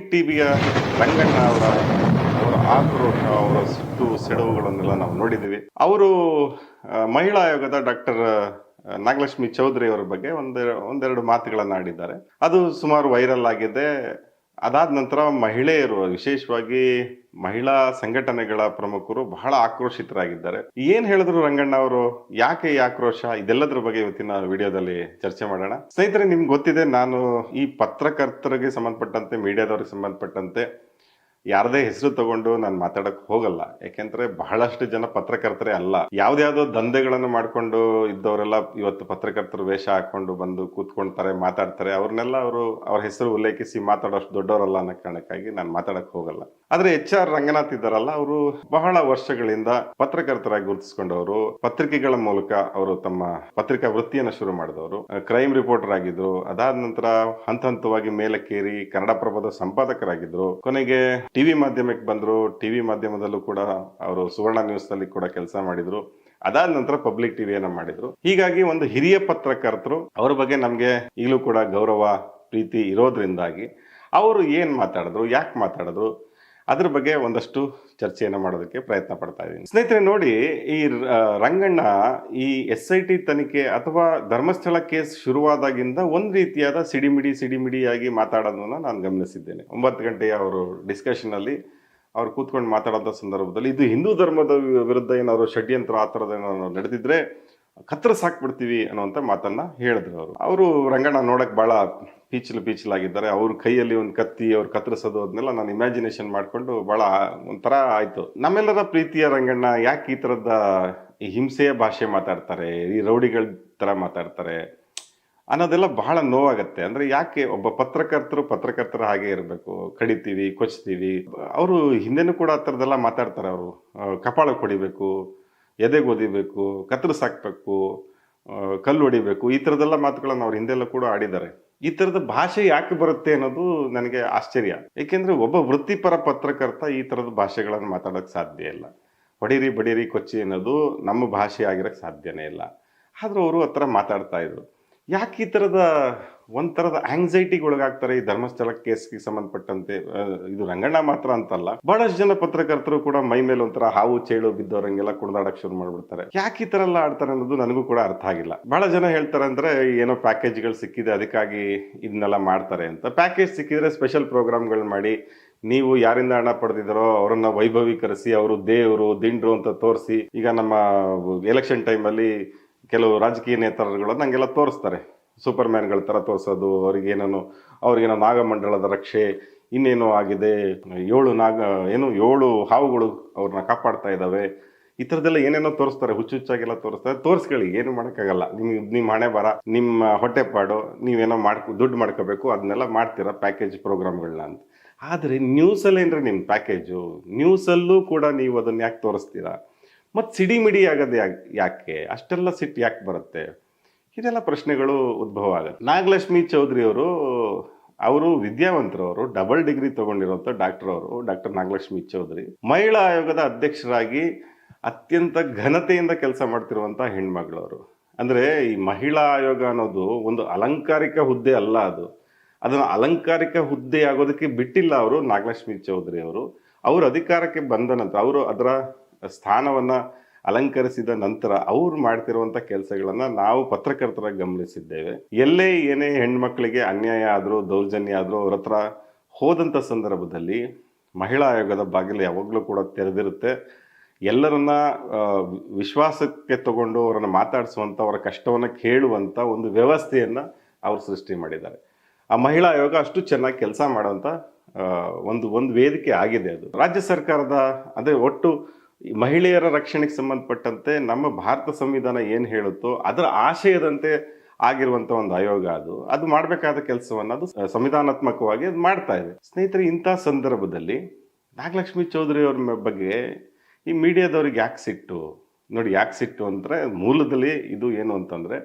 ಟಿವಿಯ ರಂಗಣ್ಣ ಅವರ ಅವರ ಆಕ್ರೋಶ ಅವರ ಸುಟ್ಟು, ಸೆಡವುಗಳನ್ನೆಲ್ಲ ನಾವು ನೋಡಿದ್ದೀವಿ. ಅವರು ಮಹಿಳಾ ಆಯೋಗದ ಡಾಕ್ಟರ್ ನಾಗಲಕ್ಷ್ಮಿ ಚೌಧರಿ ಅವರ ಬಗ್ಗೆ ಒಂದೆರಡು ಒಂದೆರಡು ಮಾತುಗಳನ್ನು ಆಡಿದ್ದಾರೆ. ಅದು ಸುಮಾರು ವೈರಲ್ ಆಗಿದೆ. ಅದಾದ ನಂತರ ಮಹಿಳೆಯರು ವಿಶೇಷವಾಗಿ ಮಹಿಳಾ ಸಂಘಟನೆಗಳ ಪ್ರಮುಖರು ಬಹಳ ಆಕ್ರೋಶಿತರಾಗಿದ್ದಾರೆ. ಏನ್ ಹೇಳಿದ್ರು ರಂಗಣ್ಣ ಅವರು? ಯಾಕೆ ಈ ಆಕ್ರೋಶ? ಇದೆಲ್ಲದರ ಬಗ್ಗೆ ಇವತ್ತಿನ ವಿಡಿಯೋದಲ್ಲಿ ಚರ್ಚೆ ಮಾಡೋಣ. ಸ್ನೇಹಿತರೆ, ನಿಮ್ಗೆ ಗೊತ್ತಿದೆ, ನಾನು ಈ ಪತ್ರಕರ್ತರಿಗೆ ಸಂಬಂಧಪಟ್ಟಂತೆ, ಮೀಡಿಯಾದವ್ರಿಗೆ ಸಂಬಂಧಪಟ್ಟಂತೆ ಯಾರದೇ ಹೆಸರು ತಗೊಂಡು ನಾನು ಮಾತಾಡಕ್ ಹೋಗಲ್ಲ. ಯಾಕೆಂದ್ರೆ ಬಹಳಷ್ಟು ಜನ ಪತ್ರಕರ್ತರೇ ಅಲ್ಲ. ಯಾವ್ದಾವ್ದೋ ದಂಧೆಗಳನ್ನು ಮಾಡ್ಕೊಂಡು ಇದ್ದವರೆಲ್ಲ ಇವತ್ತು ಪತ್ರಕರ್ತರು ವೇಷ ಹಾಕೊಂಡು ಬಂದು ಕೂತ್ಕೊಳ್ತಾರೆ, ಮಾತಾಡ್ತಾರೆ. ಅವ್ರನ್ನೆಲ್ಲ ಅವರು ಅವ್ರ ಹೆಸರು ಉಲ್ಲೇಖಿಸಿ ಮಾತಾಡೋಷ್ಟು ದೊಡ್ಡವರಲ್ಲ ಅನ್ನೋ ಕಾರಣಕ್ಕಾಗಿ ನಾನು ಮಾತಾಡಕ್ ಹೋಗಲ್ಲ. ಆದ್ರೆ ಎಚ್ ಆರ್ ರಂಗನಾಥ್ ಇದ್ದಾರಲ್ಲ, ಅವರು ಬಹಳ ವರ್ಷಗಳಿಂದ ಪತ್ರಕರ್ತರಾಗಿ ಗುರುತಿಸ್ಕೊಂಡವರು. ಪತ್ರಿಕೆಗಳ ಮೂಲಕ ಅವರು ತಮ್ಮ ಪತ್ರಿಕಾ ವೃತ್ತಿಯನ್ನು ಶುರು ಮಾಡಿದವರು. ಕ್ರೈಮ್ ರಿಪೋರ್ಟರ್ ಆಗಿದ್ರು. ಅದಾದ ನಂತರ ಹಂತ ಹಂತವಾಗಿ ಮೇಲಕ್ಕೇರಿ ಕನ್ನಡಪ್ರಭದ ಸಂಪಾದಕರಾಗಿದ್ರು. ಕೊನೆಗೆ ಟಿವಿ ಮಾಧ್ಯಮಕ್ಕೆ ಬಂದರು ಟಿ ವಿ ಮಾಧ್ಯಮದಲ್ಲೂ ಕೂಡ ಅವರು ಸುವರ್ಣ ನ್ಯೂಸ್ನಲ್ಲಿ ಕೂಡ ಕೆಲಸ ಮಾಡಿದರು. ಅದಾದ ನಂತರ ಪಬ್ಲಿಕ್ ಟಿವಿಯನ್ನು ಮಾಡಿದರು. ಹೀಗಾಗಿ ಒಂದು ಹಿರಿಯ ಪತ್ರಕರ್ತರು ಅವ್ರ ಬಗ್ಗೆ ನಮಗೆ ಈಗಲೂ ಕೂಡ ಗೌರವ, ಪ್ರೀತಿ ಇರೋದ್ರಿಂದಾಗಿ ಅವರು ಏನು ಮಾತಾಡಿದ್ರು, ಯಾಕೆ ಮಾತಾಡಿದ್ರು ಅದ್ರ ಬಗ್ಗೆ ಒಂದಷ್ಟು ಚರ್ಚೆಯನ್ನು ಮಾಡೋದಕ್ಕೆ ಪ್ರಯತ್ನ ಪಡ್ತಾ ಇದ್ದೀನಿ. ಸ್ನೇಹಿತರೆ, ನೋಡಿ, ಈ ರಂಗಣ್ಣ ಈ ಎಸ್ ಐ ಟಿ ತನಿಖೆ ಅಥವಾ ಧರ್ಮಸ್ಥಳ ಕೇಸ್ ಶುರುವಾದಾಗಿಂದ ಒಂದು ರೀತಿಯಾದ ಸಿಡಿಮಿಡಿ, ಸಿಡಿಮಿಡಿಯಾಗಿ ಮಾತಾಡೋದನ್ನ ನಾನು ಗಮನಿಸಿದ್ದೇನೆ. ಒಂಬತ್ತು ಗಂಟೆಯ ಅವರು ಡಿಸ್ಕಷನ್ ಅಲ್ಲಿ ಅವ್ರು ಕೂತ್ಕೊಂಡು ಮಾತಾಡೋಂಥ ಸಂದರ್ಭದಲ್ಲಿ ಇದು ಹಿಂದೂ ಧರ್ಮದ ವಿರುದ್ಧ ಏನಾದರೂ ಷಡ್ಯಂತ್ರ ಆ ಥರದ ಏನಾದ್ರು ನಡೆದಿದ್ರೆ ಕತ್ರ ಸಾಕ್ಬಿಡ್ತೀವಿ ಅನ್ನುವಂಥ ಮಾತನ್ನ ಹೇಳಿದ್ರು ಅವರು. ಅವರು ರಂಗಣ್ಣ ನೋಡಕ್ ಬಹಳ ಪೀಚಲು ಪೀಚಲಾಗಿದ್ದಾರೆ ಅವ್ರ ಕೈಯಲ್ಲಿ ಒಂದು ಕತ್ತಿ, ಅವ್ರು ಕತ್ತರಿಸೋದು ಅದನ್ನೆಲ್ಲ ನಾನು ಇಮ್ಯಾಜಿನೇಷನ್ ಮಾಡ್ಕೊಂಡು ಬಹಳ ಒಂಥರ ಆಯ್ತು. ನಮ್ಮೆಲ್ಲರ ಪ್ರೀತಿಯ ರಂಗಣ್ಣ ಯಾಕೆ ಈ ಥರದ ಹಿಂಸೆಯ ಭಾಷೆ ಮಾತಾಡ್ತಾರೆ, ಈ ರೌಡಿಗಳ ಥರ ಮಾತಾಡ್ತಾರೆ ಅನ್ನೋದೆಲ್ಲ ಬಹಳ ನೋವಾಗತ್ತೆ. ಅಂದ್ರೆ ಯಾಕೆ ಒಬ್ಬ ಪತ್ರಕರ್ತರು ಪತ್ರಕರ್ತರ ಹಾಗೆ ಇರಬೇಕು. ಕಡಿತೀವಿ, ಕೊಚ್ತೀವಿ. ಅವರು ಹಿಂದೆನೂ ಕೂಡ ಆ ಥರದ್ದೆಲ್ಲ ಮಾತಾಡ್ತಾರೆ ಅವರು. ಕಪಾಳ ಹೊಡಿಬೇಕು ಎದೆಗೆ ಒದಿಬೇಕು ಕತ್ತರಿಸ್ ಹಾಕ್ಬೇಕು ಕಲ್ಲು ಹೊಡಿಬೇಕು, ಈ ಥರದ್ದೆಲ್ಲ ಮಾತುಗಳನ್ನು ಅವ್ರು ಹಿಂದೆಲ್ಲ ಕೂಡ ಆಡಿದ್ದಾರೆ. ಈ ಥರದ ಭಾಷೆ ಯಾಕೆ ಬರುತ್ತೆ ಅನ್ನೋದು ನನಗೆ ಆಶ್ಚರ್ಯ. ಏಕೆಂದರೆ ಒಬ್ಬ ವೃತ್ತಿಪರ ಪತ್ರಕರ್ತ ಈ ಥರದ ಭಾಷೆಗಳನ್ನು ಮಾತಾಡೋಕ್ಕೆ ಸಾಧ್ಯ ಇಲ್ಲ. ಹೊಡೀರಿ ಬಡೀರಿ ಕೊಚ್ಚಿ ಅನ್ನೋದು ನಮ್ಮ ಭಾಷೆ ಆಗಿರೋಕ್ಕೆ ಸಾಧ್ಯನೇ ಇಲ್ಲ. ಆದರೂ ಅವರು ಆ ಥರ ಮಾತಾಡ್ತಾ ಇದ್ರು. ಯಾಕೆ ಈ ಥರದ ಒಂಥರದ ಆಂಗ್ಸೈಟಿಗೆ ಒಳಗಾಗ್ತಾರೆ ಈ ಧರ್ಮಸ್ಥಳ ಕೇಸ್ಗೆ ಸಂಬಂಧಪಟ್ಟಂತೆ? ಇದು ರಂಗಣ್ಣ ಮಾತ್ರ ಅಂತಲ್ಲ. ಬಹಳಷ್ಟು ಜನ ಪತ್ರಕರ್ತರು ಕೂಡ ಮೈ ಮೇಲೆ ಒಂಥರ ಹಾವು ಚೇಳು ಬಿದ್ದವರಂಗೆಲ್ಲ ಕುಡ್ದಾಡಕ್ ಶುರು ಮಾಡ್ಬಿಡ್ತಾರೆ. ಯಾಕೆ ಈ ಥರ ಎಲ್ಲ ಆಡ್ತಾರೆ ಅನ್ನೋದು ನನಗೂ ಕೂಡ ಅರ್ಥ ಆಗಿಲ್ಲ. ಬಹಳ ಜನ ಹೇಳ್ತಾರೆ ಅಂದ್ರೆ ಏನೋ ಪ್ಯಾಕೇಜ್ಗಳು ಸಿಕ್ಕಿದೆ, ಅದಕ್ಕಾಗಿ ಇದನ್ನೆಲ್ಲ ಮಾಡ್ತಾರೆ ಅಂತ. ಪ್ಯಾಕೇಜ್ ಸಿಕ್ಕಿದ್ರೆ ಸ್ಪೆಷಲ್ ಪ್ರೋಗ್ರಾಮ್ಗಳು ಮಾಡಿ, ನೀವು ಯಾರಿಂದ ಹಣ ಪಡೆದಿದ್ದಾರೋ ಅವರನ್ನ ವೈಭವೀಕರಿಸಿ, ಅವರು ದೇವರು, ದಿಂಡ್ರು ಅಂತ ತೋರಿಸಿ, ಈಗ ನಮ್ಮ ಎಲೆಕ್ಷನ್ ಟೈಮಲ್ಲಿ ಕೆಲವು ರಾಜಕೀಯ ನೇತಾರರುಗಳು ನಂಗೆಲ್ಲ ತೋರಿಸ್ತಾರೆ. ಸೂಪರ್ ಮ್ಯಾನ್ಗಳ ಥರ ತೋರಿಸೋದು ಅವ್ರಿಗೇನೇನು ಅವ್ರಿಗೇನೋ ನಾಗಮಂಡಲದ ರಕ್ಷೆ, ಇನ್ನೇನೋ ಆಗಿದೆ, ಏಳು ನಾಗ, ಏನು, ಏಳು ಹಾವುಗಳು ಅವ್ರನ್ನ ಕಾಪಾಡ್ತಾ ಇದ್ದಾವೆ ಈ ಥರದ್ದೆಲ್ಲ ಏನೇನೋ ತೋರಿಸ್ತಾರೆ, ಹುಚ್ಚು ಹುಚ್ಚಾಗೆಲ್ಲ ತೋರಿಸ್ತಾರೆ. ತೋರಿಸ್ಕೊಳ್ಳಿ, ಏನು ಮಾಡೋಕ್ಕಾಗಲ್ಲ. ನಿಮ್ಮ ನಿಮ್ಮ ಹಣೆ ಬರ, ನಿಮ್ಮ ಹೊಟ್ಟೆಪಾಡು ನೀವೇನೋ ಮಾಡ್ಕೊ, ದುಡ್ಡು ಮಾಡ್ಕೋಬೇಕು, ಅದನ್ನೆಲ್ಲ ಮಾಡ್ತೀರಾ ಪ್ಯಾಕೇಜ್ ಪ್ರೋಗ್ರಾಮ್ಗಳನ್ನ ಅಂತ. ಆದರೆ ನ್ಯೂಸಲ್ಲೇನ್ರಿ ನಿಮ್ಮ ಪ್ಯಾಕೇಜು ನ್ಯೂಸಲ್ಲೂ ಕೂಡ ನೀವು ಅದನ್ನು ಯಾಕೆ ತೋರಿಸ್ತೀರಾ? ಮತ್ತು ಸಿಡಿಮಿಡಿ ಆಗೋದು ಯಾಕೆ ಯಾಕೆ? ಅಷ್ಟೆಲ್ಲ ಸಿಟ್ಟು ಯಾಕೆ ಬರುತ್ತೆ? ಇದೆಲ್ಲ ಪ್ರಶ್ನೆಗಳು ಉದ್ಭವ ಆಗುತ್ತೆ. ನಾಗಲಕ್ಷ್ಮಿ ಚೌಧರಿ ಅವರು ಅವರು ವಿದ್ಯಾವಂತರು ಅವರು ಡಬಲ್ ಡಿಗ್ರಿ ತಗೊಂಡಿರುವಂಥ ಡಾಕ್ಟರ್ ಅವರು ಡಾಕ್ಟರ್ ನಾಗಲಕ್ಷ್ಮಿ ಚೌಧರಿ, ಮಹಿಳಾ ಆಯೋಗದ ಅಧ್ಯಕ್ಷರಾಗಿ ಅತ್ಯಂತ ಘನತೆಯಿಂದ ಕೆಲಸ ಮಾಡ್ತಿರುವಂಥ ಹೆಣ್ಮಗಳವರು. ಅಂದರೆ ಈ ಮಹಿಳಾ ಆಯೋಗ ಅನ್ನೋದು ಒಂದು ಅಲಂಕಾರಿಕ ಹುದ್ದೆ ಅಲ್ಲ ಅದು. ಅದನ್ನು ಅಲಂಕಾರಿಕ ಹುದ್ದೆ ಆಗೋದಕ್ಕೆ ಬಿಟ್ಟಿಲ್ಲ ಅವರು ನಾಗಲಕ್ಷ್ಮಿ ಚೌಧರಿ ಅವರು ಅವರು ಅಧಿಕಾರಕ್ಕೆ ಬಂದ ನಂತರ, ಅವರು ಅದರ ಸ್ಥಾನವನ್ನ ಅಲಂಕರಿಸಿದ ನಂತರ ಅವ್ರು ಮಾಡ್ತಿರುವಂಥ ಕೆಲಸಗಳನ್ನು ನಾವು ಪತ್ರಕರ್ತರಾಗಿ ಗಮನಿಸಿದ್ದೇವೆ. ಎಲ್ಲೇ ಏನೇ ಹೆಣ್ಮಕ್ಳಿಗೆ ಅನ್ಯಾಯ ಆದರೂ, ದೌರ್ಜನ್ಯ ಆದರೂ ಅವ್ರ ಹತ್ರ ಹೋದಂಥ ಸಂದರ್ಭದಲ್ಲಿ ಮಹಿಳಾ ಆಯೋಗದ ಬಾಗಿಲು ಯಾವಾಗಲೂ ಕೂಡ ತೆರೆದಿರುತ್ತೆ. ಎಲ್ಲರನ್ನ ವಿಶ್ವಾಸಕ್ಕೆ ತಗೊಂಡು ಅವರನ್ನು ಮಾತಾಡಿಸುವಂಥ ಅವರ ಕಷ್ಟವನ್ನು ಕೇಳುವಂಥ ಒಂದು ವ್ಯವಸ್ಥೆಯನ್ನು ಅವರು ಸೃಷ್ಟಿ ಮಾಡಿದ್ದಾರೆ. ಆ ಮಹಿಳಾ ಆಯೋಗ ಅಷ್ಟು ಚೆನ್ನಾಗಿ ಕೆಲಸ ಮಾಡುವಂಥ ಒಂದು ಒಂದು ವೇದಿಕೆ ಆಗಿದೆ ಅದು. ರಾಜ್ಯ ಸರ್ಕಾರದ, ಅಂದರೆ ಒಟ್ಟು ಮಹಿಳೆಯರ ರಕ್ಷಣೆಗೆ ಸಂಬಂಧಪಟ್ಟಂತೆ ನಮ್ಮ ಭಾರತ ಸಂವಿಧಾನ ಏನು ಹೇಳುತ್ತೋ ಅದರ ಆಶಯದಂತೆ ಆಗಿರುವಂತ ಒಂದು ಆಯೋಗ ಅದು. ಅದು ಮಾಡಬೇಕಾದ ಕೆಲಸವನ್ನು ಅದು ಸಂವಿಧಾನಾತ್ಮಕವಾಗಿ ಅದು ಮಾಡ್ತಾ ಇದೆ. ಸ್ನೇಹಿತರೆ, ಇಂಥ ಸಂದರ್ಭದಲ್ಲಿ ನಾಗಲಕ್ಷ್ಮಿ ಚೌಧರಿ ಅವ್ರ ಬಗ್ಗೆ ಈ ಮೀಡಿಯಾದವ್ರಿಗೆ ಯಾಕೆ ಸಿಟ್ಟು? ನೋಡಿ, ಯಾಕೆ ಸಿಟ್ಟು ಅಂದರೆ ಮೂಲದಲ್ಲಿ ಇದು ಏನು ಅಂತಂದರೆ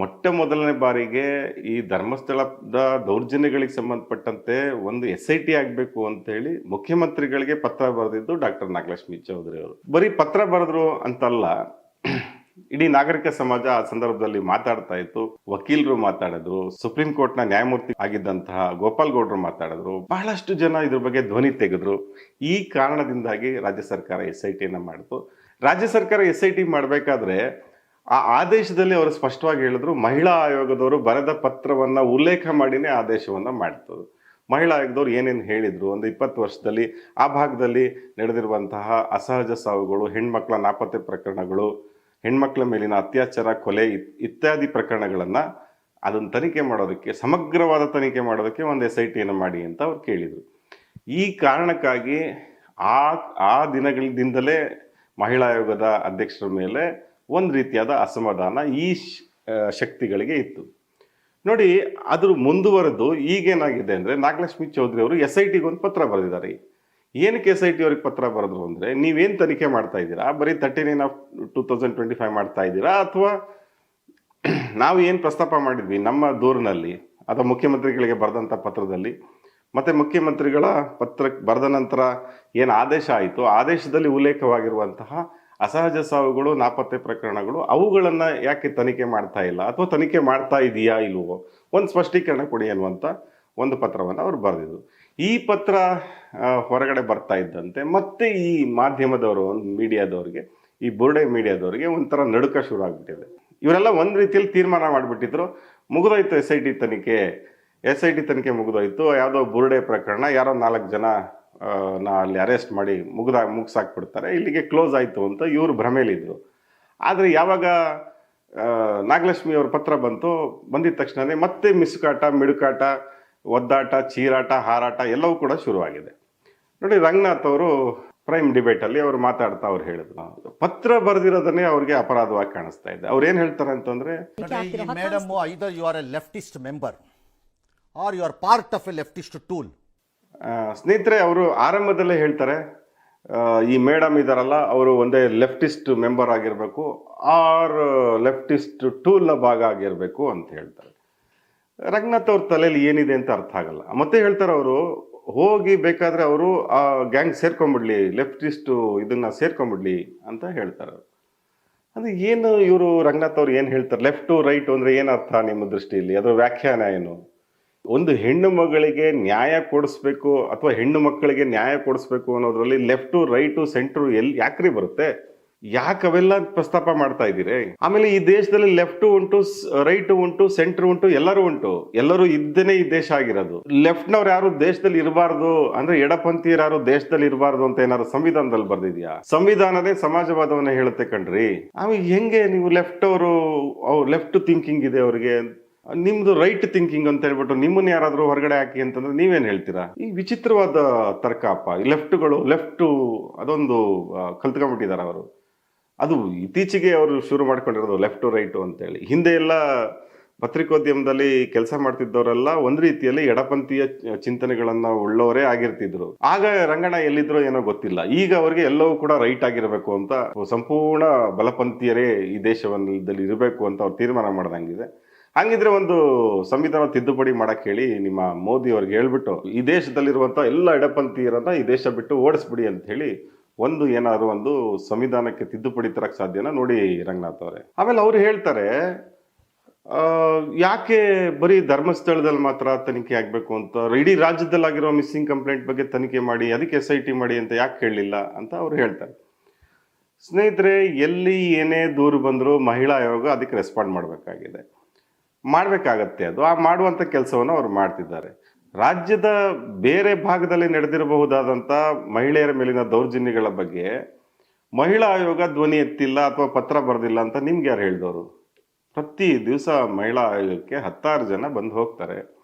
ಮೊಟ್ಟ ಮೊದಲನೇ ಬಾರಿಗೆ ಈ ಧರ್ಮಸ್ಥಳದ ದೌರ್ಜನ್ಯಗಳಿಗೆ ಸಂಬಂಧಪಟ್ಟಂತೆ ಒಂದು ಎಸ್ ಐ ಟಿ ಆಗಬೇಕು ಅಂತೇಳಿ ಮುಖ್ಯಮಂತ್ರಿಗಳಿಗೆ ಪತ್ರ ಬರೆದಿದ್ದು ಡಾಕ್ಟರ್ ನಾಗಲಕ್ಷ್ಮಿ ಚೌಧರಿ ಅವರು. ಬರೀ ಪತ್ರ ಬರೆದ್ರು ಅಂತಲ್ಲ, ಇಡೀ ನಾಗರಿಕ ಸಮಾಜ ಆ ಸಂದರ್ಭದಲ್ಲಿ ಮಾತಾಡ್ತಾ ಇತ್ತು. ವಕೀಲರು ಮಾತಾಡಿದ್ರು, ಸುಪ್ರೀಂ ಕೋರ್ಟ್ನ ನ್ಯಾಯಮೂರ್ತಿ ಆಗಿದ್ದಂತಹ ಗೋಪಾಲ್ ಗೌಡ್ರು ಮಾತಾಡಿದ್ರು, ಬಹಳಷ್ಟು ಜನ ಇದ್ರ ಬಗ್ಗೆ ಧ್ವನಿ ತೆಗೆದ್ರು. ಈ ಕಾರಣದಿಂದಾಗಿ ರಾಜ್ಯ ಸರ್ಕಾರ ಎಸ್ ಐ ಟಿಯನ್ನು ಮಾಡಿತು. ರಾಜ್ಯ ಸರ್ಕಾರ ಎಸ್ ಐ ಟಿ ಮಾಡಬೇಕಾದ್ರೆ ಆ ಆದೇಶದಲ್ಲಿ ಅವರು ಸ್ಪಷ್ಟವಾಗಿ ಹೇಳಿದ್ರು, ಮಹಿಳಾ ಆಯೋಗದವರು ಬರೆದ ಪತ್ರವನ್ನ ಉಲ್ಲೇಖ ಮಾಡಿನೇ ಆದೇಶವನ್ನ ಮಾಡ್ತದೆ ಮಹಿಳಾ ಆಯೋಗದವ್ರು ಏನೇನು ಹೇಳಿದ್ರು? ಒಂದು ಇಪ್ಪತ್ತು ವರ್ಷದಲ್ಲಿ ಆ ಭಾಗದಲ್ಲಿ ನಡೆದಿರುವಂತಹ ಅಸಹಜ ಸಾವುಗಳು, ಹೆಣ್ಮಕ್ಳ ನಾಪತ್ತೆ ಪ್ರಕರಣಗಳು, ಹೆಣ್ಮಕ್ಳ ಮೇಲಿನ ಅತ್ಯಾಚಾರ, ಕೊಲೆ ಇತ್ಯಾದಿ ಪ್ರಕರಣಗಳನ್ನ ಅದನ್ನು ತನಿಖೆ ಮಾಡೋದಕ್ಕೆ, ಸಮಗ್ರವಾದ ತನಿಖೆ ಮಾಡೋದಕ್ಕೆ ಒಂದು ಎಸ್ ಐ ಮಾಡಿ ಅಂತ ಅವ್ರು ಕೇಳಿದರು. ಈ ಕಾರಣಕ್ಕಾಗಿ ಆ ಆ ದಿನಗಳಿಂದಲೇ ಮಹಿಳಾ ಆಯೋಗದ ಅಧ್ಯಕ್ಷರ ಮೇಲೆ ಒಂದು ರೀತಿಯಾದ ಅಸಮಾಧಾನ ಈ ಶಕ್ತಿಗಳಿಗೆ ಇತ್ತು. ನೋಡಿ ಅದ್ರ ಮುಂದುವರೆದು ಈಗೇನಾಗಿದೆ ಅಂದರೆ ನಾಗಲಕ್ಷ್ಮಿ ಚೌಧರಿ ಅವರು ಎಸ್ ಐ ಒಂದು ಪತ್ರ ಬರೆದಿದ್ದಾರೆ. ಏನಕ್ಕೆ ಎಸ್ ಐ ಟಿ ಅವ್ರಿಗೆ ಪತ್ರ ಬರೆದ್ರು ಅಂದರೆ, ನೀವೇನು ತನಿಖೆ ಮಾಡ್ತಾ ಇದ್ದೀರಾ? ಬರೀ thirty nine of two thousand twenty five ಮಾಡ್ತಾ ಇದ್ದೀರಾ? ಅಥವಾ ನಾವು ಏನು ಪ್ರಸ್ತಾಪ ಮಾಡಿದ್ವಿ ನಮ್ಮ ದೂರಿನಲ್ಲಿ ಅಥವಾ ಮುಖ್ಯಮಂತ್ರಿಗಳಿಗೆ ಬರೆದಂಥ ಪತ್ರದಲ್ಲಿ, ಮತ್ತು ಮುಖ್ಯಮಂತ್ರಿಗಳ ಪತ್ರಕ್ಕೆ ಬರೆದ ನಂತರ ಏನು ಆದೇಶ ಆಯಿತು? ಆದೇಶದಲ್ಲಿ ಉಲ್ಲೇಖವಾಗಿರುವಂತಹ ಅಸಹಜ ಸಾವುಗಳು, ನಾಪತ್ತೆ ಪ್ರಕರಣಗಳು, ಅವುಗಳನ್ನ ಯಾಕೆ ತನಿಖೆ ಮಾಡ್ತಾ ಇಲ್ಲ ಅಥವಾ ತನಿಖೆ ಮಾಡ್ತಾ ಇದೆಯಾ ಇಲ್ವೋ? ಒಂದು ಸ್ಪಷ್ಟೀಕರಣ ಕೊಡಿ ಅನ್ನುವಂಥ ಒಂದು ಪತ್ರವನ್ನು ಅವರು ಬರೆದಿದ್ರು. ಈ ಪತ್ರ ಹೊರಗಡೆ ಬರ್ತಾ ಇದ್ದಂತೆ, ಮತ್ತೆ ಈ ಮಾಧ್ಯಮದವರು, ಒಂದು ಮೀಡಿಯಾದವ್ರಿಗೆ, ಈ ಬುರ್ಡೆ ಮೀಡಿಯಾದವ್ರಿಗೆ ಒಂಥರ ನಡುಕ ಶುರು ಆಗ್ಬಿಟ್ಟಿದೆ. ಇವರೆಲ್ಲ ಒಂದು ರೀತಿಯಲ್ಲಿ ತೀರ್ಮಾನ ಮಾಡಿಬಿಟ್ಟಿದ್ರು. ಮುಗಿದೋಯ್ತು ಎಸ್ ಐ ಟಿ ತನಿಖೆ. ಎಸ್ ಐ ಟಿ ತನಿಖೆ ಮುಗಿದೋಯ್ತು. ಯಾವುದೋ ಬುರ್ಡೆ ಪ್ರಕರಣ, ಯಾರೋ ನಾಲ್ಕು ಜನ ನಾ ಅಲ್ಲಿ ಅರೆಸ್ಟ್ ಮಾಡಿ ಮುಗ್ದ ಮುಗಿಸಾಕ್ಬಿಡ್ತಾರೆ. ಇಲ್ಲಿಗೆ ಕ್ಲೋಸ್ ಆಯಿತು ಅಂತ ಇವರು ಭ್ರಮೇಲಿದ್ರು. ಆದರೆ ಯಾವಾಗ ನಾಗಲಕ್ಷ್ಮಿ ಅವ್ರ ಪತ್ರ ಬಂತು ಬಂದಿದ ತಕ್ಷಣನೇ ಮತ್ತೆ ಮಿಸುಕಾಟ ಮಿಡುಕಾಟ ಒದ್ದಾಟ ಚೀರಾಟ ಹಾರಾಟ ಎಲ್ಲವೂ ಕೂಡ ಶುರುವಾಗಿದೆ. ನೋಡಿ ರಂಗನಾಥ್ ಅವರು ಪ್ರೈಮ್ ಡಿಬೇಟಲ್ಲಿ ಅವರು ಮಾತಾಡ್ತಾ ಅವ್ರು ಹೇಳಿದ್ರು. ಪತ್ರ ಬರೆದಿರೋದನ್ನೇ ಅವ್ರಿಗೆ ಅಪರಾಧವಾಗಿ ಕಾಣಿಸ್ತಾ ಇದೆ. ಅವ್ರು ಏನು ಹೇಳ್ತಾರೆ ಅಂತಂದರೆ madam either you are a leftist member or you are part of a leftist tool ಸ್ನೇಹಿತರೆ, ಅವರು ಆರಂಭದಲ್ಲೇ ಹೇಳ್ತಾರೆ ಈ ಮೇಡಮ್ ಇದ್ದಾರಲ್ಲ ಅವರು ಒಂದೇ ಲೆಫ್ಟಿಸ್ಟ್ ಮೆಂಬರ್ ಆಗಿರಬೇಕು, ಆರ್ ಲೆಫ್ಟಿಸ್ಟ್ ಟೂಲ್ನ ಭಾಗ ಆಗಿರಬೇಕು ಅಂತ ಹೇಳ್ತಾರೆ. ರಂಗನಾಥ್ ಅವ್ರ ತಲೆಯಲ್ಲಿ ಏನಿದೆ ಅಂತ ಅರ್ಥ ಆಗಲ್ಲ. ಮತ್ತೆ ಹೇಳ್ತಾರೆ ಅವರು, ಹೋಗಿ ಬೇಕಾದರೆ ಅವರು ಆ ಗ್ಯಾಂಗ್ ಸೇರ್ಕೊಂಬಿಡ್ಲಿ, ಲೆಫ್ಟಿಸ್ಟು ಇದನ್ನು ಸೇರ್ಕೊಂಬಿಡ್ಲಿ ಅಂತ ಹೇಳ್ತಾರೆ ಅವರು. ಅದು ಏನು ಇವರು ರಂಗನಾಥ್ ಅವ್ರು ಏನು ಹೇಳ್ತಾರೆ? ಲೆಫ್ಟು ರೈಟು ಅಂದರೆ ಏನು ಅರ್ಥ ನಿಮ್ಮ ದೃಷ್ಟಿಯಲ್ಲಿ? ಅದರ ವ್ಯಾಖ್ಯಾನ ಏನು? ಒಂದು ಹೆಣ್ಣು ಮಗಳಿಗೆ ನ್ಯಾಯ ಕೊಡಿಸ್ಬೇಕು ಅಥವಾ ಹೆಣ್ಣು ಮಕ್ಕಳಿಗೆ ನ್ಯಾಯ ಕೊಡಿಸ್ಬೇಕು ಅನ್ನೋದ್ರಲ್ಲಿ ಲೆಫ್ಟು ರೈಟು ಸೆಂಟ್ರು ಎಲ್ಲಿ ಯಾಕ್ರಿ ಬರುತ್ತೆ? ಯಾಕೆ ಅವೆಲ್ಲ ಪ್ರಸ್ತಾಪ ಮಾಡ್ತಾ ಇದ್ದೀರಿ? ಆಮೇಲೆ ಈ ದೇಶದಲ್ಲಿ ಲೆಫ್ಟು ಉಂಟು ರೈಟ್ ಉಂಟು ಸೆಂಟ್ರ್ ಉಂಟು, ಎಲ್ಲರೂ ಉಂಟು. ಎಲ್ಲರೂ ಇದ್ದೇನೆ ಈ ದೇಶ ಆಗಿರೋದು. ಲೆಫ್ಟ್ನವ್ರು ಯಾರು ದೇಶದಲ್ಲಿ ಇರಬಾರ್ದು ಅಂದ್ರೆ ಎಡಪಂಥೀಯರು ಯಾರು ದೇಶದಲ್ಲಿ ಇರಬಾರ್ದು ಅಂತ ಏನಾದ್ರು ಸಂವಿಧಾನದಲ್ಲಿ ಬರ್ದಿದ್ಯಾ? ಸಂವಿಧಾನದೇ ಸಮಾಜವಾದವನ್ನ ಹೇಳುತ್ತೆ ಕಣ್ರಿ. ಆಮೇಲೆ ಹೆಂಗೆ ನೀವು ಲೆಫ್ಟ್ ಅವರು ಲೆಫ್ಟ್ ಥಿಂಕಿಂಗ್ ಇದೆ ಅವ್ರಿಗೆ? ನಿಮ್ದು ರೈಟ್ ಥಿಂಕಿಂಗ್ ಅಂತ ಹೇಳ್ಬಿಟ್ಟು ನಿಮ್ಮನ್ನ ಯಾರಾದರೂ ಹೊರಗಡೆ ಹಾಕಿ ಅಂತಂದ್ರೆ ನೀವೇನು ಹೇಳ್ತೀರಾ? ಈ ವಿಚಿತ್ರವಾದ ತರ್ಕ ಅಪ್ಪ ಲೆಫ್ಟ್ಗಳು ಲೆಫ್ಟ್ ಅದೊಂದು ಕಲ್ತ್ಕೊಂಡ್ಬಿಟ್ಟಿದ್ದಾರೆ ಅವರು. ಅದು ಇತ್ತೀಚೆಗೆ ಅವರು ಶುರು ಮಾಡ್ಕೊಂಡಿರೋದು ಲೆಫ್ಟ್ ರೈಟು ಅಂತೇಳಿ ಹಿಂದೆ ಎಲ್ಲ ಪತ್ರಿಕೋದ್ಯಮದಲ್ಲಿ ಕೆಲಸ ಮಾಡ್ತಿದ್ದವರೆಲ್ಲ ಒಂದ್ ರೀತಿಯಲ್ಲಿ ಎಡಪಂಥೀಯ ಚಿಂತನೆಗಳನ್ನ ಉಳ್ಳವರೇ ಆಗಿರ್ತಿದ್ರು. ಆಗ ರಂಗಣ ಎಲ್ಲಿದ್ರು ಏನೋ ಗೊತ್ತಿಲ್ಲ. ಈಗ ಅವರಿಗೆ ಎಲ್ಲವೂ ಕೂಡ ರೈಟ್ ಆಗಿರಬೇಕು ಅಂತ, ಸಂಪೂರ್ಣ ಬಲಪಂಥೀಯರೇ ಈ ದೇಶವನ್ನಲ್ಲಿ ಇರಬೇಕು ಅಂತ ಅವ್ರು ತೀರ್ಮಾನ ಮಾಡ್ದಂಗಿದೆ. ಹಂಗಿದ್ರೆ ಒಂದು ಸಂವಿಧಾನ ತಿದ್ದುಪಡಿ ಮಾಡಕ್ ಹೇಳಿ ನಿಮ್ಮ ಮೋದಿ ಅವ್ರಿಗೆ ಹೇಳ್ಬಿಟ್ಟು, ಈ ದೇಶದಲ್ಲಿರುವಂತ ಎಲ್ಲ ಎಡಪಂಥೀಯರನ್ನ ಈ ದೇಶ ಬಿಟ್ಟು ಓಡಿಸ್ಬಿಡಿ ಅಂತ ಹೇಳಿ ಒಂದು ಏನಾದ್ರು ಒಂದು ಸಂವಿಧಾನಕ್ಕೆ ತಿದ್ದುಪಡಿ ತರಕ್ ಸಾಧ್ಯನಾ ನೋಡಿ ರಂಗನಾಥ್ ಅವರೇ. ಆಮೇಲೆ ಅವ್ರು ಹೇಳ್ತಾರೆ ಯಾಕೆ ಬರೀ ಧರ್ಮಸ್ಥಳದಲ್ಲಿ ಮಾತ್ರ ತನಿಖೆ ಆಗಬೇಕು ಅಂತ, ಇಡೀ ರಾಜ್ಯದಲ್ಲಾಗಿರೋ ಮಿಸ್ಸಿಂಗ್ ಕಂಪ್ಲೇಂಟ್ ಬಗ್ಗೆ ತನಿಖೆ ಮಾಡಿ, ಅದಕ್ಕೆ ಎಸ್ ಐ ಟಿ ಮಾಡಿ ಅಂತ ಯಾಕೆ ಹೇಳಲಿಲ್ಲ ಅಂತ ಅವ್ರು ಹೇಳ್ತಾರೆ. ಸ್ನೇಹಿತರೆ, ಎಲ್ಲಿ ಏನೇ ದೂರು ಬಂದರೂ ಮಹಿಳಾ ಆಯೋಗ ಅದಕ್ಕೆ ರೆಸ್ಪಾಂಡ್ ಮಾಡಬೇಕಾಗಿದೆ. ಮಾಡಬೇಕಾಗತ್ತೆ ಅದು. ಆ ಮಾಡುವಂಥ ಕೆಲಸವನ್ನು ಅವರು ಮಾಡ್ತಿದ್ದಾರೆ. ರಾಜ್ಯದ ಬೇರೆ ಭಾಗದಲ್ಲಿ ನಡೆದಿರಬಹುದಾದಂಥ ಮಹಿಳೆಯರ ಮೇಲಿನ ದೌರ್ಜನ್ಯಗಳ ಬಗ್ಗೆ ಮಹಿಳಾ ಆಯೋಗ ಧ್ವನಿ ಎತ್ತಿಲ್ಲ ಅಥವಾ ಪತ್ರ ಬರೆದಿಲ್ಲ ಅಂತ ನಿಮ್ಗೆ ಯಾರು ಹೇಳಿದವರು ಪ್ರತಿ ದಿವಸ ಮಹಿಳಾ ಆಯೋಗಕ್ಕೆ ಹತ್ತಾರು ಜನ ಬಂದು ಹೋಗ್ತಾರೆ.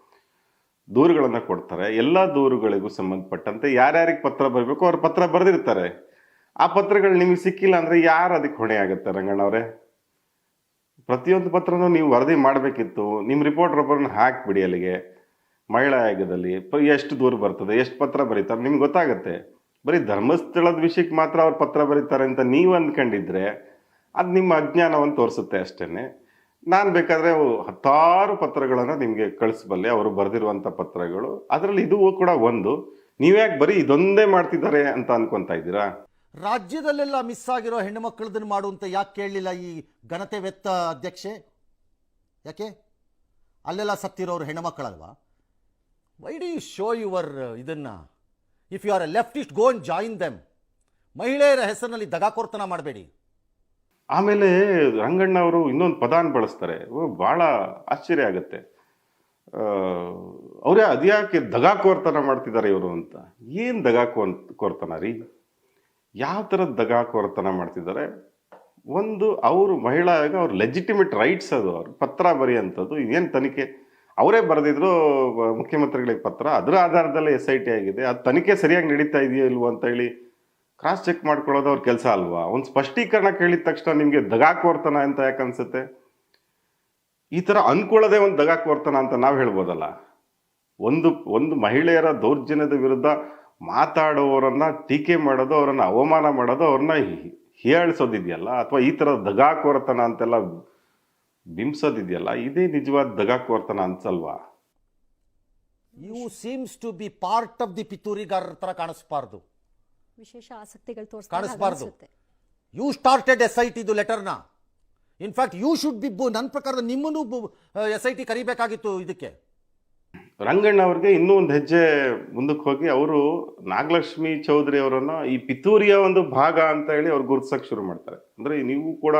ದೂರುಗಳನ್ನು ಕೊಡ್ತಾರೆ. ಎಲ್ಲ ದೂರುಗಳಿಗೂ ಸಂಬಂಧಪಟ್ಟಂತೆ ಯಾರ್ಯಾರಿಗೆ ಪತ್ರ ಬರಬೇಕು ಅವ್ರು ಪತ್ರ ಬರೆದಿರ್ತಾರೆ. ಆ ಪತ್ರಗಳು ನಿಮಗೆ ಸಿಕ್ಕಿಲ್ಲ ಅಂದ್ರೆ ಯಾರು ಅದಕ್ಕೆ ಹೊಣೆ ಆಗುತ್ತೆ ರಂಗಣ್ಣವ್ರೆ ಪ್ರತಿಯೊಂದು ಪತ್ರನೂ ನೀವು ವರದಿ ಮಾಡಬೇಕಿತ್ತು. ನಿಮ್ಮ ರಿಪೋರ್ಟರ್ ಒಬ್ಬರನ್ನ ಹಾಕ್ಬಿಡಿ ಅಲ್ಲಿಗೆ. ಮಹಿಳಾ ಆಯೋಗದಲ್ಲಿ. ಎಷ್ಟು ದೂರ ಬರ್ತದೆ? ಎಷ್ಟು ಪತ್ರ ಬರೀತಾರೆ? ನಿಮ್ಗೆ ಗೊತ್ತಾಗುತ್ತೆ. ಬರೀ ಧರ್ಮಸ್ಥಳದ ವಿಷಯಕ್ಕೆ ಮಾತ್ರ ಅವ್ರು ಪತ್ರ ಬರೀತಾರೆ ಅಂತ ನೀವು ಅಂದ್ಕೊಂಡಿದ್ರೆ ಅದು ನಿಮ್ಮ ಅಜ್ಞಾನವನ್ನು ತೋರಿಸುತ್ತೆ ಅಷ್ಟೇ ನಾನು ಬೇಕಾದರೆ ಹತ್ತಾರು ಪತ್ರಗಳನ್ನು ನಿಮಗೆ ಕಳಿಸ್ಬಲ್ಲೆ, ಅವರು ಬರೆದಿರುವಂಥ ಪತ್ರಗಳು. ಅದರಲ್ಲಿ ಇದು ಕೂಡ ಒಂದು. ನೀವ್ಯಾಕೆ ಬರೀ ಇದೊಂದೇ ಮಾಡ್ತಿದ್ದಾರೆ ಅಂತ ಅನ್ಕೊತಾ ಇದ್ದೀರಾ? ರಾಜ್ಯದಲ್ಲೆಲ್ಲ ಮಿಸ್ ಆಗಿರೋ ಹೆಣ್ಣು ಮಕ್ಕಳದನ್ನು ಮಾಡುವಂತ ಯಾಕೆ ಕೇಳಲಿಲ್ಲ ಈ ಘನತೆ ವೆತ್ತ ಅಧ್ಯಕ್ಷೆ? ಯಾಕೆ? ಅಲ್ಲೆಲ್ಲ ಸತ್ತಿರೋರು ಹೆಣ್ಣು ಮಕ್ಕಳಲ್ವಾ why do you show your ಇದನ್ನ? If you are a leftist go and join them ಮಹಿಳೆಯರ ಹೆಸರಿನಲ್ಲಿ ದಗಾಕೋರ್ತನ ಮಾಡಬೇಡಿ. ಆಮೇಲೆ ರಂಗಣ್ಣ ಅವರು ಇನ್ನೊಂದು ಪದಾನ ಬಳಸ್ತಾರೆ. ಬಹಳ ಆಶ್ಚರ್ಯ ಆಗುತ್ತೆ. ಅವರೇ ಅದ್ಯಾಕೆ ದಗಾಕೋರ್ತನ ಮಾಡ್ತಿದ್ದಾರೆ ಇವರು ಅಂತ? ಏನು ದಗಾ ಕೋರ್ತನ ರೀ? ಯಾವ ಥರ ದಗಾಕೋರತನ ಮಾಡ್ತಿದ್ದಾರೆ? ಒಂದು ಅವರು ಮಹಿಳಾ ಅವ್ರ ಲೆಜಿಟಿಮೇಟ್ ರೈಟ್ಸ್ ಅದು ಅವ್ರು. ಪತ್ರ ಬರೆಯುವಂಥದ್ದು ಏನು ತನಿಖೆ? ಅವರೇ ಬರೆದಿದ್ರು ಮುಖ್ಯಮಂತ್ರಿಗಳಿಗೆ ಪತ್ರ. ಅದರ ಆಧಾರದಲ್ಲೇ ಎಸ್ ಐ ಟಿ ಆಗಿದೆ. ಅದು ತನಿಖೆ ಸರಿಯಾಗಿ ನಡೀತಾ ಇದೆಯೋ ಇಲ್ವೋ ಅಂತ ಹೇಳಿ ಕ್ರಾಸ್ ಚೆಕ್ ಮಾಡ್ಕೊಳ್ಳೋದು ಅವ್ರ ಕೆಲಸ ಅಲ್ವಾ? ಒಂದು ಸ್ಪಷ್ಟೀಕರಣ ಕೇಳಿದ ತಕ್ಷಣ ನಿಮಗೆ ದಗಾಕೋರ್ತನ ಅಂತ ಯಾಕೆ ಅನ್ಸುತ್ತೆ? ಈ ಥರ ಅನ್ಕೊಳ್ಳೋದೇ ಒಂದು ದಗಾಕೋರ್ತನ ಅಂತ ನಾವು ಹೇಳ್ಬೋದಲ್ಲ. ಒಂದು ಒಂದು ಮಹಿಳೆಯರ ದೌರ್ಜನ್ಯದ ವಿರುದ್ಧ ಮಾತಾಡುವವರನ್ನ ಟೀಕೆ ಮಾಡೋದು ಅವರನ್ನು ಅವಮಾನ ಮಾಡೋದು ಅವ್ರನ್ನ ಹೀಯಾಳಿಸೋದಿದೆಯಲ್ಲ ಅಥವಾ ಈ ಥರ ದಗಾಕೋರ್ತನ ಅಂತೆಲ್ಲ ಬಿಂಬಿಸೋದಿದೆಯಲ್ಲ ಇದೇ ನಿಜವಾದ ದಗಾಕೋರ್ತನ ಅನ್ಸಲ್ವಾ? You seems to be part of the ಪಿತೂರಿಗಾರರ ಥರ ಕಾಣಿಸ್ಬಾರ್ದು. ವಿಶೇಷ ಆಸಕ್ತಿಗಳು ಕಾಣಿಸ್ಬಾರ್ದು. ತೋರಿಸ್ಬಾರ್ದು ಯು ಸ್ಟಾರ್ಟೆಡ್ ಎಸ್ ಐ ಟಿದು ಲೆಟರ್ನ in fact you should be ನನ್ನ ಪ್ರಕಾರ ನಿಮ್ಮನ್ನು ಎಸ್ ಐ ಟಿ ಕರಿಬೇಕಾಗಿತ್ತು ಇದಕ್ಕೆ. ರಂಗಣ್ಣ ಅವ್ರಿಗೆ ಇನ್ನೂ ಒಂದು ಹೆಜ್ಜೆ ಮುಂದಕ್ಕೆ ಹೋಗಿ ಅವರು ನಾಗಲಕ್ಷ್ಮಿ ಚೌಧರಿ ಅವರನ್ನು ಈ ಪಿತೂರಿಯ ಒಂದು ಭಾಗ ಅಂತ ಹೇಳಿ ಅವ್ರು ಗುರುತಿಸೋಕೆ ಶುರು ಮಾಡ್ತಾರೆ. ಅಂದರೆ ನೀವು ಕೂಡ